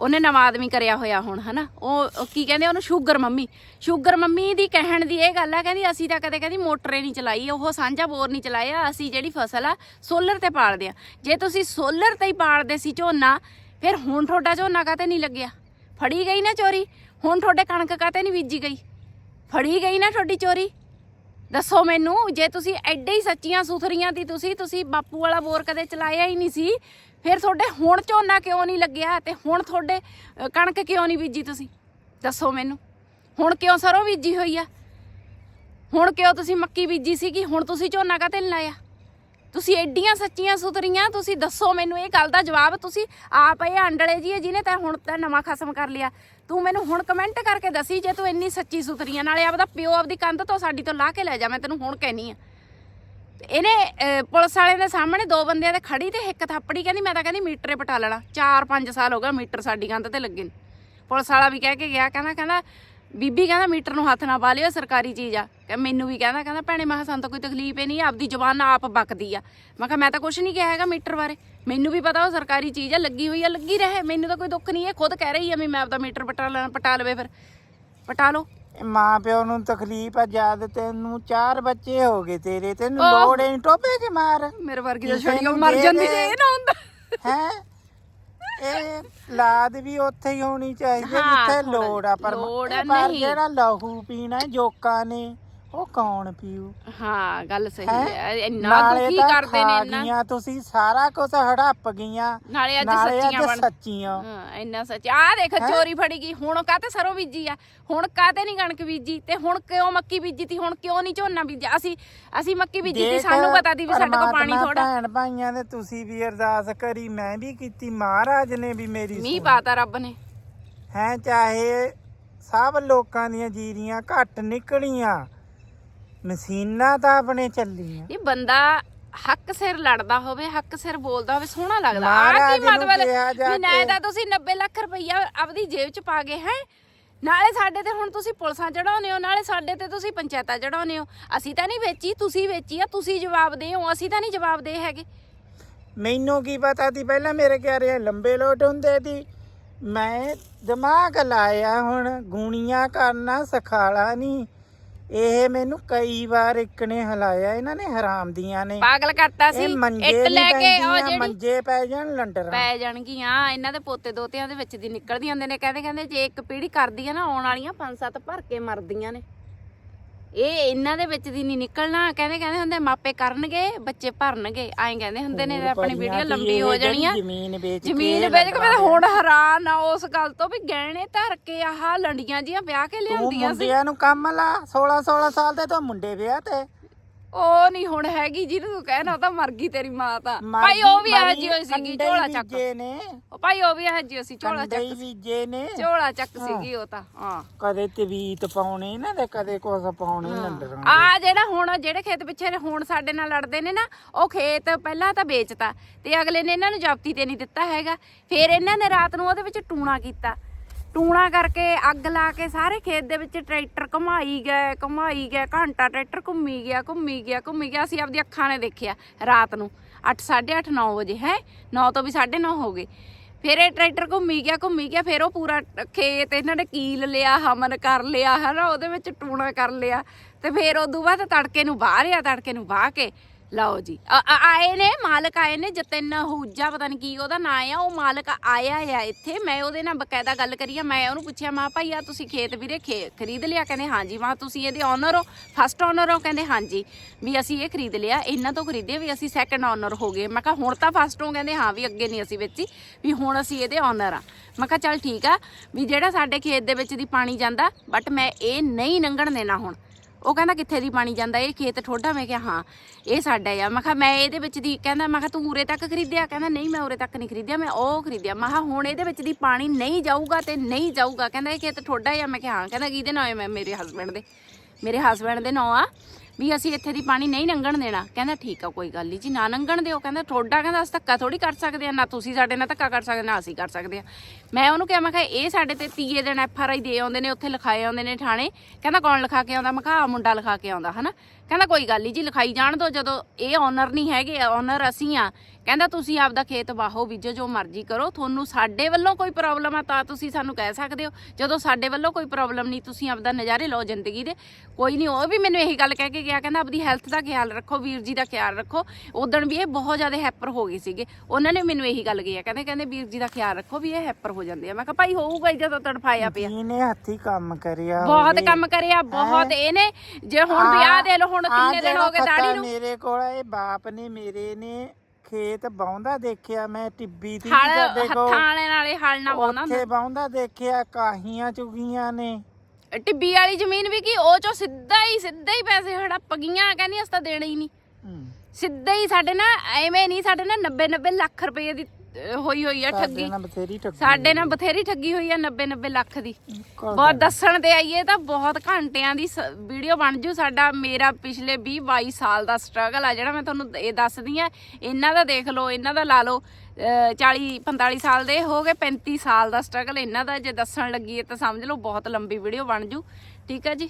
ਉਹਨੇ ਨਵਾਂ ਆਦਮੀ ਕਰਿਆ ਹੋਇਆ ਹੁਣ, ਹਨਾ? ਉਹ ਉਹ ਕੀ ਕਹਿੰਦੇ ਉਹਨੂੰ? Sugar mummy. ਸ਼ੂਗਰ ਮੰਮੀ ਦੀ ਕਹਿਣ ਦੀ ਇਹ ਗੱਲ ਆ, ਕਹਿੰਦੀ ਅਸੀਂ ਤਾਂ ਕਦੇ ਕਹਿੰਦੀ ਮੋਟਰੇ ਨਹੀਂ ਚਲਾਈ, ਉਹ ਸਾਂਝਾ ਬੋਰ ਨਹੀਂ ਚਲਾਇਆ, ਅਸੀਂ ਜਿਹੜੀ ਫਸਲ ਆ ਸੋਲਰ ਤੇ ਪਾਲਦੇ ਆ। ਜੇ ਤੁਸੀਂ ਸੋਲਰ ਤੇ ਹੀ ਪਾਲਦੇ ਸੀ ਝੋਨਾ, ਫਿਰ ਹੁਣ ਤੁਹਾਡਾ ਝੋਨਾ ਕਾਤੇ ਨਹੀਂ ਲੱਗਿਆ? ਫੜੀ ਗਈ ਨਾ ਚੋਰੀ? ਹੁਣ ਤੁਹਾਡੇ ਕਣਕ ਕਾਤੇ ਨਹੀਂ ਬੀਜੀ ਗਈ? ਫੜੀ ਗਈ ਨਾ ਤੁਹਾਡੀ ਚੋਰੀ? ਦੱਸੋ ਮੈਨੂੰ, ਜੇ ਤੁਸੀਂ ਐਡੇ ਹੀ ਸੱਚੀਆਂ ਸੁਥਰੀਆਂ ਦੀ ਤੁਸੀਂ ਤੁਸੀਂ ਬਾਪੂ ਵਾਲਾ ਬੋਰ ਕਦੇ ਚਲਾਇਆ ਹੀ ਨਹੀਂ ਸੀ ਫਿਰ ਤੁਹਾਡੇ ਹੁਣ ਝੋਨਾ ਕਿਉਂ ਨਹੀਂ ਲੱਗਿਆ ਤੇ ਹੁਣ ਤੁਹਾਡੇ ਕਣਕ ਕਿਉਂ ਨਹੀਂ ਬੀਜੀ ਤੁਸੀਂ? ਦੱਸੋ ਮੈਨੂੰ। ਹੁਣ ਕਿਉਂ ਸਰੋਂ ਬੀਜੀ ਹੋਈ ਆ? ਹੁਣ ਕਿਉਂ ਤੁਸੀਂ ਮੱਕੀ ਬੀਜੀ ਸੀਗੀ? ਹੁਣ ਤੁਸੀਂ ਝੋਨਾ ਕਾਤੇ ਨਹੀਂ ਲਾਇਆ? ਤੁਸੀਂ ਐਡੀਆਂ ਸੱਚੀਆਂ ਸੁਥਰੀਆਂ ਤੁਸੀਂ ਦੱਸੋ ਮੈਨੂੰ ਇਹ ਗੱਲ ਦਾ ਜਵਾਬ। ਤੁਸੀਂ ਆਪ ਇਹ ਅੰਡਲੇ ਜੀ ਹੈ ਜਿਹਨੇ ਤਾਂ ਹੁਣ ਤਾਂ ਨਵਾਂ ਖਸਮ ਕਰ ਲਿਆ। ਤੂੰ ਮੈਨੂੰ ਹੁਣ ਕਮੈਂਟ ਕਰਕੇ ਦੱਸੀ ਜੇ ਤੂੰ ਇੰਨੀ ਸੱਚੀ ਸੁਥਰੀਆਂ ਨਾਲੇ ਆਪਦਾ ਪਿਓ ਆਪਦੀ ਕੰਧ ਤੋਂ ਸਾਡੀ ਤੋਂ ਲਾ ਕੇ ਲੈ ਜਾ, ਮੈਂ ਤੈਨੂੰ ਹੁਣ ਕਹਿਨੀ ਆ। ਇਹਨੇ ਅਹ, ਪੁਲਿਸ ਵਾਲਿਆਂ ਦੇ ਸਾਹਮਣੇ ਦੋ ਬੰਦਿਆਂ ਦੇ ਖੜੀ ਤੇ ਇੱਕ ਥਾਪੜੀ ਕਹਿੰਦੀ ਮੈਂ ਤਾਂ ਕਹਿੰਦੀ ਮੀਟਰੇ ਪਟਾ ਲੈਣਾ। 4-5 ਸਾਲ ਹੋ ਗਿਆ ਮੀਟਰ ਸਾਡੀ ਕੰਧ ਤੇ ਲੱਗੇ ਨੇ। ਪੁਲਿਸ ਵਾਲਾ ਵੀ ਕਹਿ ਕੇ ਗਿਆ ਕਹਿੰਦਾ ਕਹਿੰਦਾ ਬੀਬੀ ਕਹਿੰਦਾ ਮੀਟਰ ਨੂੰ ਹੱਥ ਨਾ ਪਾ ਲਿਓ ਸਰਕਾਰੀ ਚੀਜ਼ ਆ। ਕਿ ਮੈਨੂੰ ਵੀ ਕਹਿੰਦਾ ਕਹਿੰਦਾ ਭੈਣੇ ਮੈਂ ਕਿਹਾ ਸਾਨੂੰ ਤਾਂ ਕੋਈ ਤਕਲੀਫ ਹੀ ਨਹੀਂ ਆਪਦੀ ਜ਼ੁਬਾਨ ਆਪ ਬਕਦੀ ਆ। ਮੈਂ ਕਿਹਾ ਮੈਂ ਤਾਂ ਕੁਝ ਨਹੀਂ ਕਿਹਾ ਹੈਗਾ ਮੀਟਰ ਬਾਰੇ। ਮੈਨੂੰ ਵੀ ਪਤਾ ਉਹ ਸਰਕਾਰੀ ਚੀਜ਼ ਆ ਲੱਗੀ ਹੋਈ ਆ ਲੱਗੀ ਰਹੇ। ਮੈਨੂੰ ਤਾਂ ਕੋਈ ਦੁੱਖ ਨਹੀਂ ਹੈ ਖੁਦ ਕਹਿ ਰਹੀ ਆ ਵੀ ਮੈਂ ਆਪਦਾ ਮੀਟਰ ਪਟਾ ਲੈਣਾ ਪਟਾ ਲਵੇ ਫਿਰ। ਪਟਾ ਲਓ। ਮਾਂ ਪਿਓ ਨੂੰ ਤਕਲੀਫ ਆ ਜਦ ਤੈਨੂੰ ਚਾਰ ਬੱਚੇ ਹੋ ਗਏ ਤੇਰੇ ਤੈਨੂੰ ਆਹ। ਲੋੜ ਨਹੀਂ ਟੋਪੇ ਕੇ ਮਾਰ ਮੇਰੇ ਵਰਗੀ ਦਾ ਛੜੀ ਉਹ ਮਰ ਜਾਂਦੀ ਜੇ ਇਹ ਨਾ ਹੁੰਦਾ ਹੈ ਇਹ ਲਾਦ ਵੀ ਉੱਥੇ ਹੀ ਹੋਣੀ ਚਾਹੀਦੀ ਹੈ ਹਾਂ, ਜਿੱਥੇ ਲੋੜ ਆ ਪਰ ਲੋੜ ਆ, ਇਹ ਪਰ ਨਹੀਂ। ਜਿਹੜਾ ਲਹੂ ਪੀਣਾ ਜੋਕਾਂ ਨੇ ਉਹ ਕੌਣ ਪੀਊ? ਹਾਂ ਗੱਲ ਸਹੀ ਹੈਂ? ਇੰਨਾ ਦੁਖੀ ਕਰਦੇ ਨੇ ਇੰਨਾ? ਤੁਸੀਂ ਸਾਰਾ ਕੁਝ ਹੜੱਪ ਗਈਆਂ। ਨਾਲੇ ਅੱਜ ਸੱਚੀਆਂ ਬਣ ਸੱਚੀਆਂ। ਹਾਂ ਇੰਨਾ ਸੱਚ ਆ ਦੇਖ ਚੋਰੀ ਫੜੀ ਗਈ। ਹੁਣ ਕਾਤੇ ਸਰੋਂ ਬੀਜੀ ਆ? ਹੁਣ ਕਾਤੇ ਨਹੀਂ ਕਣਕ ਬੀਜੀ? ਤੇ ਹੁਣ ਕਿਉਂ ਮੱਕੀ ਬੀਜੀ ਤੀ? ਹੁਣ ਕਿਉਂ ਨਹੀਂ ਝੋਨਾ ਬੀਜਿਆ? ਅਸੀਂ ਅਸੀਂ ਮੱਕੀ ਬੀਜੀ ਤੀ ਸਾਨੂੰ ਪਤਾ ਦੀ ਵੀ ਸਾਡੇ ਕੋਲ ਪਾਣੀ ਥੋੜਾ ਭੈਣ ਭਾਈਆਂ ਨੇ ਤੁਸੀਂ ਵੀ ਅਰਦਾਸ ਕਰੀ ਮੈਂ ਵੀ ਕੀਤੀ ਮਹਾਰਾਜ ਨੇ ਵੀ ਮੇਰੀ ਮੀਂਹ ਪਾਤਾ ਰੱਬ ਨੇ। ਹੈ ਚਾਹੇ ਸਭ ਲੋਕਾਂ ਦੀਆਂ ਜੀਰੀਆਂ ਘੱਟ ਨਿਕਲੀਆਂ ਮਸ਼ੀਨਾਂ ਤਾਂ ਆਪਣੇ ਚੱਲੀਆਂ। ਇਹ ਬੰਦਾ ਹੱਕ ਸਿਰ ਲੜਦਾ ਹੋਵੇ ਹੱਕ ਸਿਰ ਬੋਲਦਾ ਹੋਵੇ ਸੋਹਣਾ ਲੱਗਦਾ। ਆ ਮਹਾਰਾਜ ਕੀ ਮਤਲਬ ਕਿਹਾ ਜਾ ਵੀ ਨਾ ਕੇ। ਤਾਂ ਤੁਸੀਂ 90 ਲੱਖ ਰੁਪਈਆ ਆਪਦੀ ਜੇਬ 'ਚ ਪਾ ਗਏ ਹੈ। ਨਾਲੇ ਸਾਡੇ ਤੇ ਹੁਣ ਤੁਸੀਂ ਪੁਲਿਸਾਂ ਚੜਾਉਨੇ ਹੋ ਨਾਲੇ ਸਾਡੇ ਤੇ ਤੁਸੀਂ ਪੰਚਾਇਤਾਂ ਚੜਾਉਨੇ ਹੋ। ਅਸੀਂ ਤਾਂ ਨਹੀਂ ਵੇਚੀ ਤੁਸੀਂ ਵੇਚੀ ਆ ਤੁਸੀਂ ਜਵਾਬ ਦੇ ਹੋ ਅਸੀਂ ਤਾਂ ਨਹੀਂ ਜਵਾਬ ਦੇ ਹੈਗੇ। ਮੈਨੂੰ ਕੀ ਪਤਾ ਸੀ ਪਹਿਲਾਂ ਮੇਰੇ ਘਰੇ ਲੰਬੇ ਲੋਟ ਹੁੰਦੇ ਸੀ। ਮੈਂ ਦਿਮਾਗ ਲਾਇਆ ਹੁਣ ਗੂਣੀਆਂ ਕਰਨਾ ਸਖਾਲਾ ਨਹੀਂ। ਇਹ ਮੈਨੂੰ ਕਈ ਵਾਰ ਇੱਕ ਨੇ ਹਲਾਇਆ ਇਹਨਾਂ ਨੇ ਹਰਾਮ ਦੀਆਂ ਨੇ। ਪਾਗਲ ਕਰਤਾ ਸੀ। ਇਹ ਮੰਜੇ ਇੱਟ ਲੈ ਕੇ ਉਹ ਜਿਹੜੀ ਮੰਜੇ ਪੈ ਜਾਣ ਲੰਡਰਾਂ। ਪੈ ਜਾਣਗੀਆਂ। ਇਹਨਾਂ ਦੇ ਪੋਤੇ ਦੋਤਿਆਂ ਦੇ ਵਿੱਚ ਦੀ ਨਿਕਲਦੀਆਂ ਹੁੰਦੇ ਨੇ। ਕਹਿੰਦੇ ਕਹਿੰਦੇ ਜੇ ਇੱਕ ਪੀੜੀ ਕਰਦੀ ਆ ਨਾ ਆਉਣ ਵਾਲੀਆਂ ਪੰਜ ਸੱਤ ਭਰ ਕੇ ਮਰਦੀਆਂ ਨੇ। ਇਹ ਇਹਨਾਂ ਦੇ ਵਿੱਚ ਦੀ ਨਹੀਂ ਨਿਕਲਣਾ। ਕਹਿੰਦੇ ਕਹਿੰਦੇ ਹੁੰਦੇ ਮਾਪੇ ਕਰਨਗੇ ਬੱਚੇ ਭਰਨਗੇ। ਐਂ ਕਹਿੰਦੇ ਹੁੰਦੇ ਨੇ ਆਪਣੀ ਵੀਡੀਓ ਲੰਬੀ ਹੋ ਜਾਣੀ ਆ ਜ਼ਮੀਨ ਵੇਚ ਜ਼ਮੀਨ ਵੇਚ ਕੇ ਮੈਂ ਹੁਣ ਹੈਰਾਨ ਆ ਉਸ ਗੱਲ ਤੋਂ ਵੀ ਗਹਿਣੇ ਧਰ ਕੇ ਆਹ ਲੰਡੀਆਂ ਜੀਆਂ ਵਿਆਹ ਕੇ ਲਿਆਉਂਦੀਆਂ ਸੀ। ਮੁੰਡਿਆਂ ਨੂੰ ਕੰਮ ਲਾ। 16 16 ਸਾਲ ਦੇ ਤਾਂ ਮੁੰਡੇ ਵਿਆਹ ਤੇ। ਉਹ ਨਹੀਂ ਹੁਣ ਹੈਗੀ ਜਿਹਨੂੰ ਤੂੰ ਕਹਿਣਾ ਤਾਂ ਮਰ ਗਈ ਤੇਰੀ ਮਾਂ ਤਾਂ। ਭਾਈ ਉਹ ਵੀ ਇਹੋ ਜਿਹੀ ਸੀਗੀ ਝੋਲਾ ਚੱਕ। ਬੀਜੇ ਨੇ। ਉਹ ਭਾਈ ਉਹ ਵੀ ਇਹੋ ਜਿਹੀ ਸੀ ਝੋਲਾ ਕੰਡੇ ਹੀ ਚੱਕ। ਬੀਜੇ ਨੇ। ਝੋਲਾ ਚੱਕ ਸੀਗੀ ਉਹ ਤਾਂ ਹਾਂ। ਕਦੇ ਤਵੀਤ ਪਾਉਣੇ ਨਾ ਤੇ ਕਦੇ ਕੁਛ ਪਾਉਣੇ ਲੰਡਰਾਂ ਆ ਜਿਹੜਾ ਹੁਣ ਜਿਹੜੇ ਖੇਤ ਪਿੱਛੇ ਹੁਣ ਸਾਡੇ ਨਾਲ ਲੜਦੇ ਨੇ ਨਾ ਉਹ ਖੇਤ ਪਹਿਲਾਂ ਤਾਂ ਵੇਚਤਾ ਤੇ ਅਗਲੇ ਨੇ ਇਹਨਾਂ ਨੂੰ ਜ਼ਬਤੀ ਤੇ ਨਹੀਂ ਦਿੱਤਾ ਹੈਗਾ। ਫਿਰ ਇਹਨਾਂ ਨੇ ਰਾਤ ਨੂੰ ਉਹਦੇ ਵਿੱਚ ਟੂਣਾ ਕੀਤਾ। ਟੂਣਾ ਕਰਕੇ ਅੱਗ ਲਾ ਕੇ ਸਾਰੇ ਖੇਤ ਦੇ ਵਿੱਚ ਟਰੈਕਟਰ ਘੁਮਾਈ ਗਏ ਘੁਮਾਈ ਗਏ, ਘੰਟਾ ਟਰੈਕਟਰ ਘੁੰਮੀ ਗਿਆ ਘੁੰਮੀ ਗਿਆ ਘੁੰਮੀ ਗਿਆ। ਅਸੀਂ ਆਪਦੀ ਅੱਖਾਂ ਨੇ ਦੇਖਿਆ ਰਾਤ ਨੂੰ 8 8:30 9 ਵਜੇ, ਹੈ? 9 ਤੋਂ ਵੀ 9:30 ਹੋ ਗਏ। ਫਿਰ ਇਹ ਟਰੈਕਟਰ ਘੁੰਮੀ ਗਿਆ ਘੁੰਮੀ ਗਿਆ, ਫਿਰ ਉਹ ਪੂਰਾ ਖੇਤ ਇਹਨਾਂ ਨੇ ਕੀਲ ਲਿਆ, ਹਮਨ ਕਰ ਲਿਆ, ਹਨਾ? ਉਹਦੇ ਵਿੱਚ ਟੂਣਾ ਕਰ ਲਿਆ। ਤੇ ਫਿਰ ਉਦੋਂ ਬਾਅਦ ਤੜਕੇ ਨੂੰ ਬਾਹਰ ਆ, ਤੜਕੇ ਨੂੰ ਬਾਹ ਕੇ ਲਓ ਜੀ। ਆਏ ਨੇ, ਮਾਲਕ ਆਏ ਨੇ, ਜਤਿਨ ਹੂਜਾ ਪਤਾ ਨਹੀਂ ਕੀ ਉਹਦਾ ਨਾਂ ਆ, ਉਹ ਮਾਲਕ ਆਇਆ ਆ ਇੱਥੇ। ਮੈਂ ਉਹਦੇ ਨਾਲ ਬਕਾਇਦਾ ਗੱਲ ਕਰੀ ਆ, ਮੈਂ ਉਹਨੂੰ ਪੁੱਛਿਆ, ਮਾਂ ਭਾਈ, ਆ ਤੁਸੀਂ ਖੇਤ ਵੀਰੇ ਖੇ, ਖਰੀਦ ਲਿਆ? ਕਹਿੰਦੇ, ਹਾਂਜੀ ਮਾਂ, ਤੁਸੀਂ ਇਹਦੇ ਓਨਰ ਹੋ ਫਸਟ ਓਨਰ ਹੋ? ਕਹਿੰਦੇ, ਹਾਂਜੀ। ਵੀ ਅਸੀਂ ਇਹ ਖਰੀਦ ਲਿਆ, ਇਹਨਾਂ ਤੋਂ ਖਰੀਦਿਆ ਵੀ ਅਸੀਂ ਸੈਕੰਡ ਓਨਰ ਹੋ ਗਏ। ਮੈਂ ਕਿਹਾ, ਹੁਣ ਤਾਂ ਫਸਟ ਹੋ, ਕਹਿੰਦੇ, ਹਾਂ ਵੀ ਅੱਗੇ ਨਹੀਂ ਅਸੀਂ ਵੇਚੀ, ਵੀ ਹੁਣ ਅਸੀਂ ਇਹਦੇ ਓਨਰ ਆ। ਮੈਂ ਕਿਹਾ, ਚੱਲ ਠੀਕ ਆ, ਵੀ ਜਿਹੜਾ ਸਾਡੇ ਖੇਤ ਦੇ ਵਿੱਚ ਦੀ ਪਾਣੀ ਜਾਂਦਾ ਬਟ ਮੈਂ ਇਹ ਨਹੀਂ ਲੰਘਣ ਦੇਣਾ ਹੁਣ। ਉਹ ਕਹਿੰਦਾ ਕਿੱਥੇ ਦੀ ਪਾਣੀ ਜਾਂਦਾ, ਇਹ ਖੇਤ ਠੋਡਾ, ਮੈਂ ਕਿਹਾ, ਹਾਂ, ਇਹ ਸਾਡਾ ਆ। ਮੈਂ ਕਿਹਾ, ਮੈਂ ਇਹਦੇ ਵਿੱਚ ਦੀ, ਕਹਿੰਦਾ, ਮੈਂ ਕਿਹਾ, ਤੂੰ ਉਰੇ ਤੱਕ ਖਰੀਦਿਆ? ਕਹਿੰਦਾ, ਨਹੀਂ, ਮੈਂ ਉਰੇ ਤੱਕ ਨਹੀਂ ਖਰੀਦਿਆ, ਮੈਂ ਉਹ ਖਰੀਦਿਆ। ਮੈਂ ਕਿਹਾ, ਹੁਣ ਇਹਦੇ ਵਿੱਚ ਦੀ ਪਾਣੀ ਨਹੀਂ ਜਾਊਗਾ ਤੇ ਨਹੀਂ ਜਾਊਗਾ। ਕਹਿੰਦਾ, ਇਹ ਖੇਤ ਠੋਡਾ ਆ। ਮੈਂ ਕਿਹਾ, ਹਾਂ, ਕਹਿੰਦਾ, ਕਿਹਦੇ ਨਾਂ ਹੈ ਮੈਂ, ਮੇਰੇ ਹਸਬੰਡ ਦੇ। ਮੇਰੇ ਹਸਬੰਡ ਦੇ ਨਾਂ ਆ। ਵੀ ਅਸੀਂ ਇੱਥੇ ਦੀ ਪਾਣੀ ਨਹੀਂ ਲੰਘਣ ਦੇਣਾ। ਕਹਿੰਦਾ, ਠੀਕ ਆ, ਕੋਈ ਗੱਲ ਨਹੀਂ ਜੀ, ਨਾ ਲੰਘਣ ਦਿਓ। ਕਹਿੰਦਾ ਠੋਡਾ ਕਹਿੰਦਾ, ਅਸੀਂ ਧੱਕਾ ਥੋੜੀ ਕਰ ਸਕਦੇ ਆ ਨਾ ਤੁਸੀਂ ਸਾਡੇ ਨਾਲ ਧੱਕਾ ਕਰ ਸਕਦੇ, ਨਾ ਅਸੀਂ ਕਰ ਸਕਦੇ ਆ ਮੈਂ ਉਹਨੂੰ ਕਿਹਾ, ਮੈਂ ਕਿਹਾ, ਇਹ ਸਾਡੇ ਤੇ ਤੀਏ ਦਿਨ ਐਫ ਆਰ ਆਈ ਦੇ ਆਉਂਦੇ ਨੇ, ਉੱਥੇ ਲਿਖਾਏ ਆਉਂਦੇ ਨੇ ਥਾਣੇ। ਕਹਿੰਦਾ, ਕੌਣ ਲਿਖਾ ਕੇ ਆਉਂਦਾ? ਮੈਂ ਕਿਹਾ ਮੁੰਡਾ ਲਿਖਾ ਕੇ ਆਉਂਦਾ, ਹਨਾ? ਕਹਿੰਦਾ, ਕੋਈ ਗੱਲ ਨਹੀਂ ਜੀ, ਲਿਖਾਈ ਜਾਣ ਦੋ ਜਦੋਂ ਇਹ ਓਨਰ ਨਹੀਂ ਹੈਗੇ ਓਨਰ ਅਸੀਂ ਆ ਕਹਿੰਦਾ ਤੁਸੀਂ ਆਪਦਾ ਖੇਤ ਵਾਹੋ ਬੀਜੋ ਜੋ ਮਰਜ਼ੀ ਕਰੋ ਤੁਹਾਨੂੰ ਸਾਡੇ ਵੱਲੋਂ ਕੋਈ ਪ੍ਰੋਬਲਮ ਆ ਤਾਂ ਤੁਸੀਂ ਸਾਨੂੰ ਕਹਿ ਸਕਦੇ ਹੋ। ਜਦੋਂ ਸਾਡੇ ਵੱਲੋਂ ਕੋਈ ਪ੍ਰੋਬਲਮ ਨਹੀਂ ਤੁਸੀਂ ਆਪਦਾ ਨਜ਼ਾਰੇ ਲਓ ਜ਼ਿੰਦਗੀ ਦੇ। ਕੋਈ ਨਹੀਂ ਉਹ ਵੀ ਮੈਨੂੰ ਇਹੀ ਗੱਲ ਕਹਿ ਕੇ ਗਿਆ ਕਹਿੰਦਾ ਆਪਦੀ ਹੈਲਥ ਦਾ ਖਿਆਲ ਰੱਖੋ ਵੀਰ ਜੀ ਦਾ ਖਿਆਲ ਰੱਖੋ। ਉਦੋਂ ਵੀ ਇਹ ਬਹੁਤ ਜ਼ਿਆਦਾ ਹੈਪਰ ਹੋ ਗਏ ਸੀਗੇ। ਉਹਨਾਂ ਨੇ ਮੈਨੂੰ ਇਹੀ ਗੱਲ ਕਹੀ ਕਹਿੰਦੇ ਕਹਿੰਦੇ ਵੀਰ ਜੀ ਦਾ ਖਿਆਲ ਰੱਖੋ ਵੀ ਇਹ ਹੈਪਰ ਹੋ ਜਾਂਦੇ ਆ। ਮੈਂ ਕਿਹਾ ਭਾਈ ਹੋਊਗਾ ਹੀ ਜਦੋਂ ਤੜਫਾਇਆ ਪਿਆ। ਜਿਹਨੇ ਹੱਥੀ ਕੰਮ ਕਰਿਆ ਬਹੁਤ। ਕੰਮ ਕਰਿਆ ਬਹੁਤ ਇਹਨੇ ਜੇ ਹੁਣ ਵਿਆਹ ਦੇ ਲੋ ਹੁਣ ਕਿੰਨੇ ਦਿਨ ਹੋ ਗਏ ਦਾੜੀ ਨੂੰ। ਮੇਰੇ ਕੋਲ ਇਹ ਬਾਪ ਨੇ ਮੇਰੇ ਨੇ ਖੇਤ ਬਾਉਂਦਾ ਦੇਖਿਆ ਮੈਂ ਟਿੱਬੀ ਦੀ ਹਲ ਹੱਥਾਂ ਕੋਲ ਵਾਲੇ ਨਾਲੇ ਹਲ ਨਾ ਪਾਉਂਦਾ ਉੱਥੇ ਬਾਉਂਦਾ ਦੇਖਿਆ ਕਾਹੀਆਂ ਚੁਗੀਆਂ ਨੇ। ਟਿੱਬੀ ਵਾਲੀ ਜ਼ਮੀਨ ਵੀ ਕੀ ਉਹ ਚੋਂ ਸਿੱਧਾ ਹੀ ਸਿੱਧਾ ਹੀ ਪੈਸੇ ਹੜੱਪ ਗਈਆਂ ਕਹਿੰਦੀ ਅਸੀਂ ਤਾਂ ਦੇਣੇ ਹੀ ਨਹੀਂ। ਹਮ, ਸਿੱਧਾ ਹੀ ਸਾਡੇ ਨਾ ਐਵੇਂ ਨਹੀਂ ਸਾਡੇ ਨਾ 90 90 ਲੱਖ ਰੁਪਏ ਦੀ ਅਹ, ਹੋਈ ਹੋਈ ਆ ਸਾਡੇ ਠੱਗੀ। ਨਾਲ ਬਥੇਰੀ ਠੱਗੀ ਸਾਡੇ ਨਾਲ ਬਥੇਰੀ ਠੱਗੀ ਹੋਈ ਆ 90 90 ਲੱਖ ਦੀ। ਬਹੁਤ ਦੱਸਣ ਤੇ ਆਈਏ ਤਾਂ ਬਹੁਤ ਘੰਟਿਆਂ ਦੀ ਵੀਡੀਓ ਬਣ ਜੂ। ਸਾਡਾ ਮੇਰਾ ਪਿਛਲੇ 20 22 ਸਾਲ ਦਾ ਸਟਰਗਲ ਆ ਜਿਹੜਾ ਮੈਂ ਤੁਹਾਨੂੰ ਇਹ ਦੱਸਦੀ ਆ। ਇਹਨਾਂ ਦਾ ਦੇਖ ਲਓ ਇਹਨਾਂ ਦਾ ਲਾ ਲਓ ਅਹ 40 45 ਸਾਲ ਦੇ ਹੋ ਗਏ 35 ਸਾਲ ਦਾ ਸਟਰਗਲ ਇਹਨਾਂ ਦਾ। ਜੇ ਦੱਸਣ ਲੱਗੀਏ ਤਾਂ ਸਮਝ ਲਓ ਬਹੁਤ ਲੰਬੀ ਵੀਡੀਓ ਬਣ ਜੂ। ਠੀਕ ਆ ਜੀ?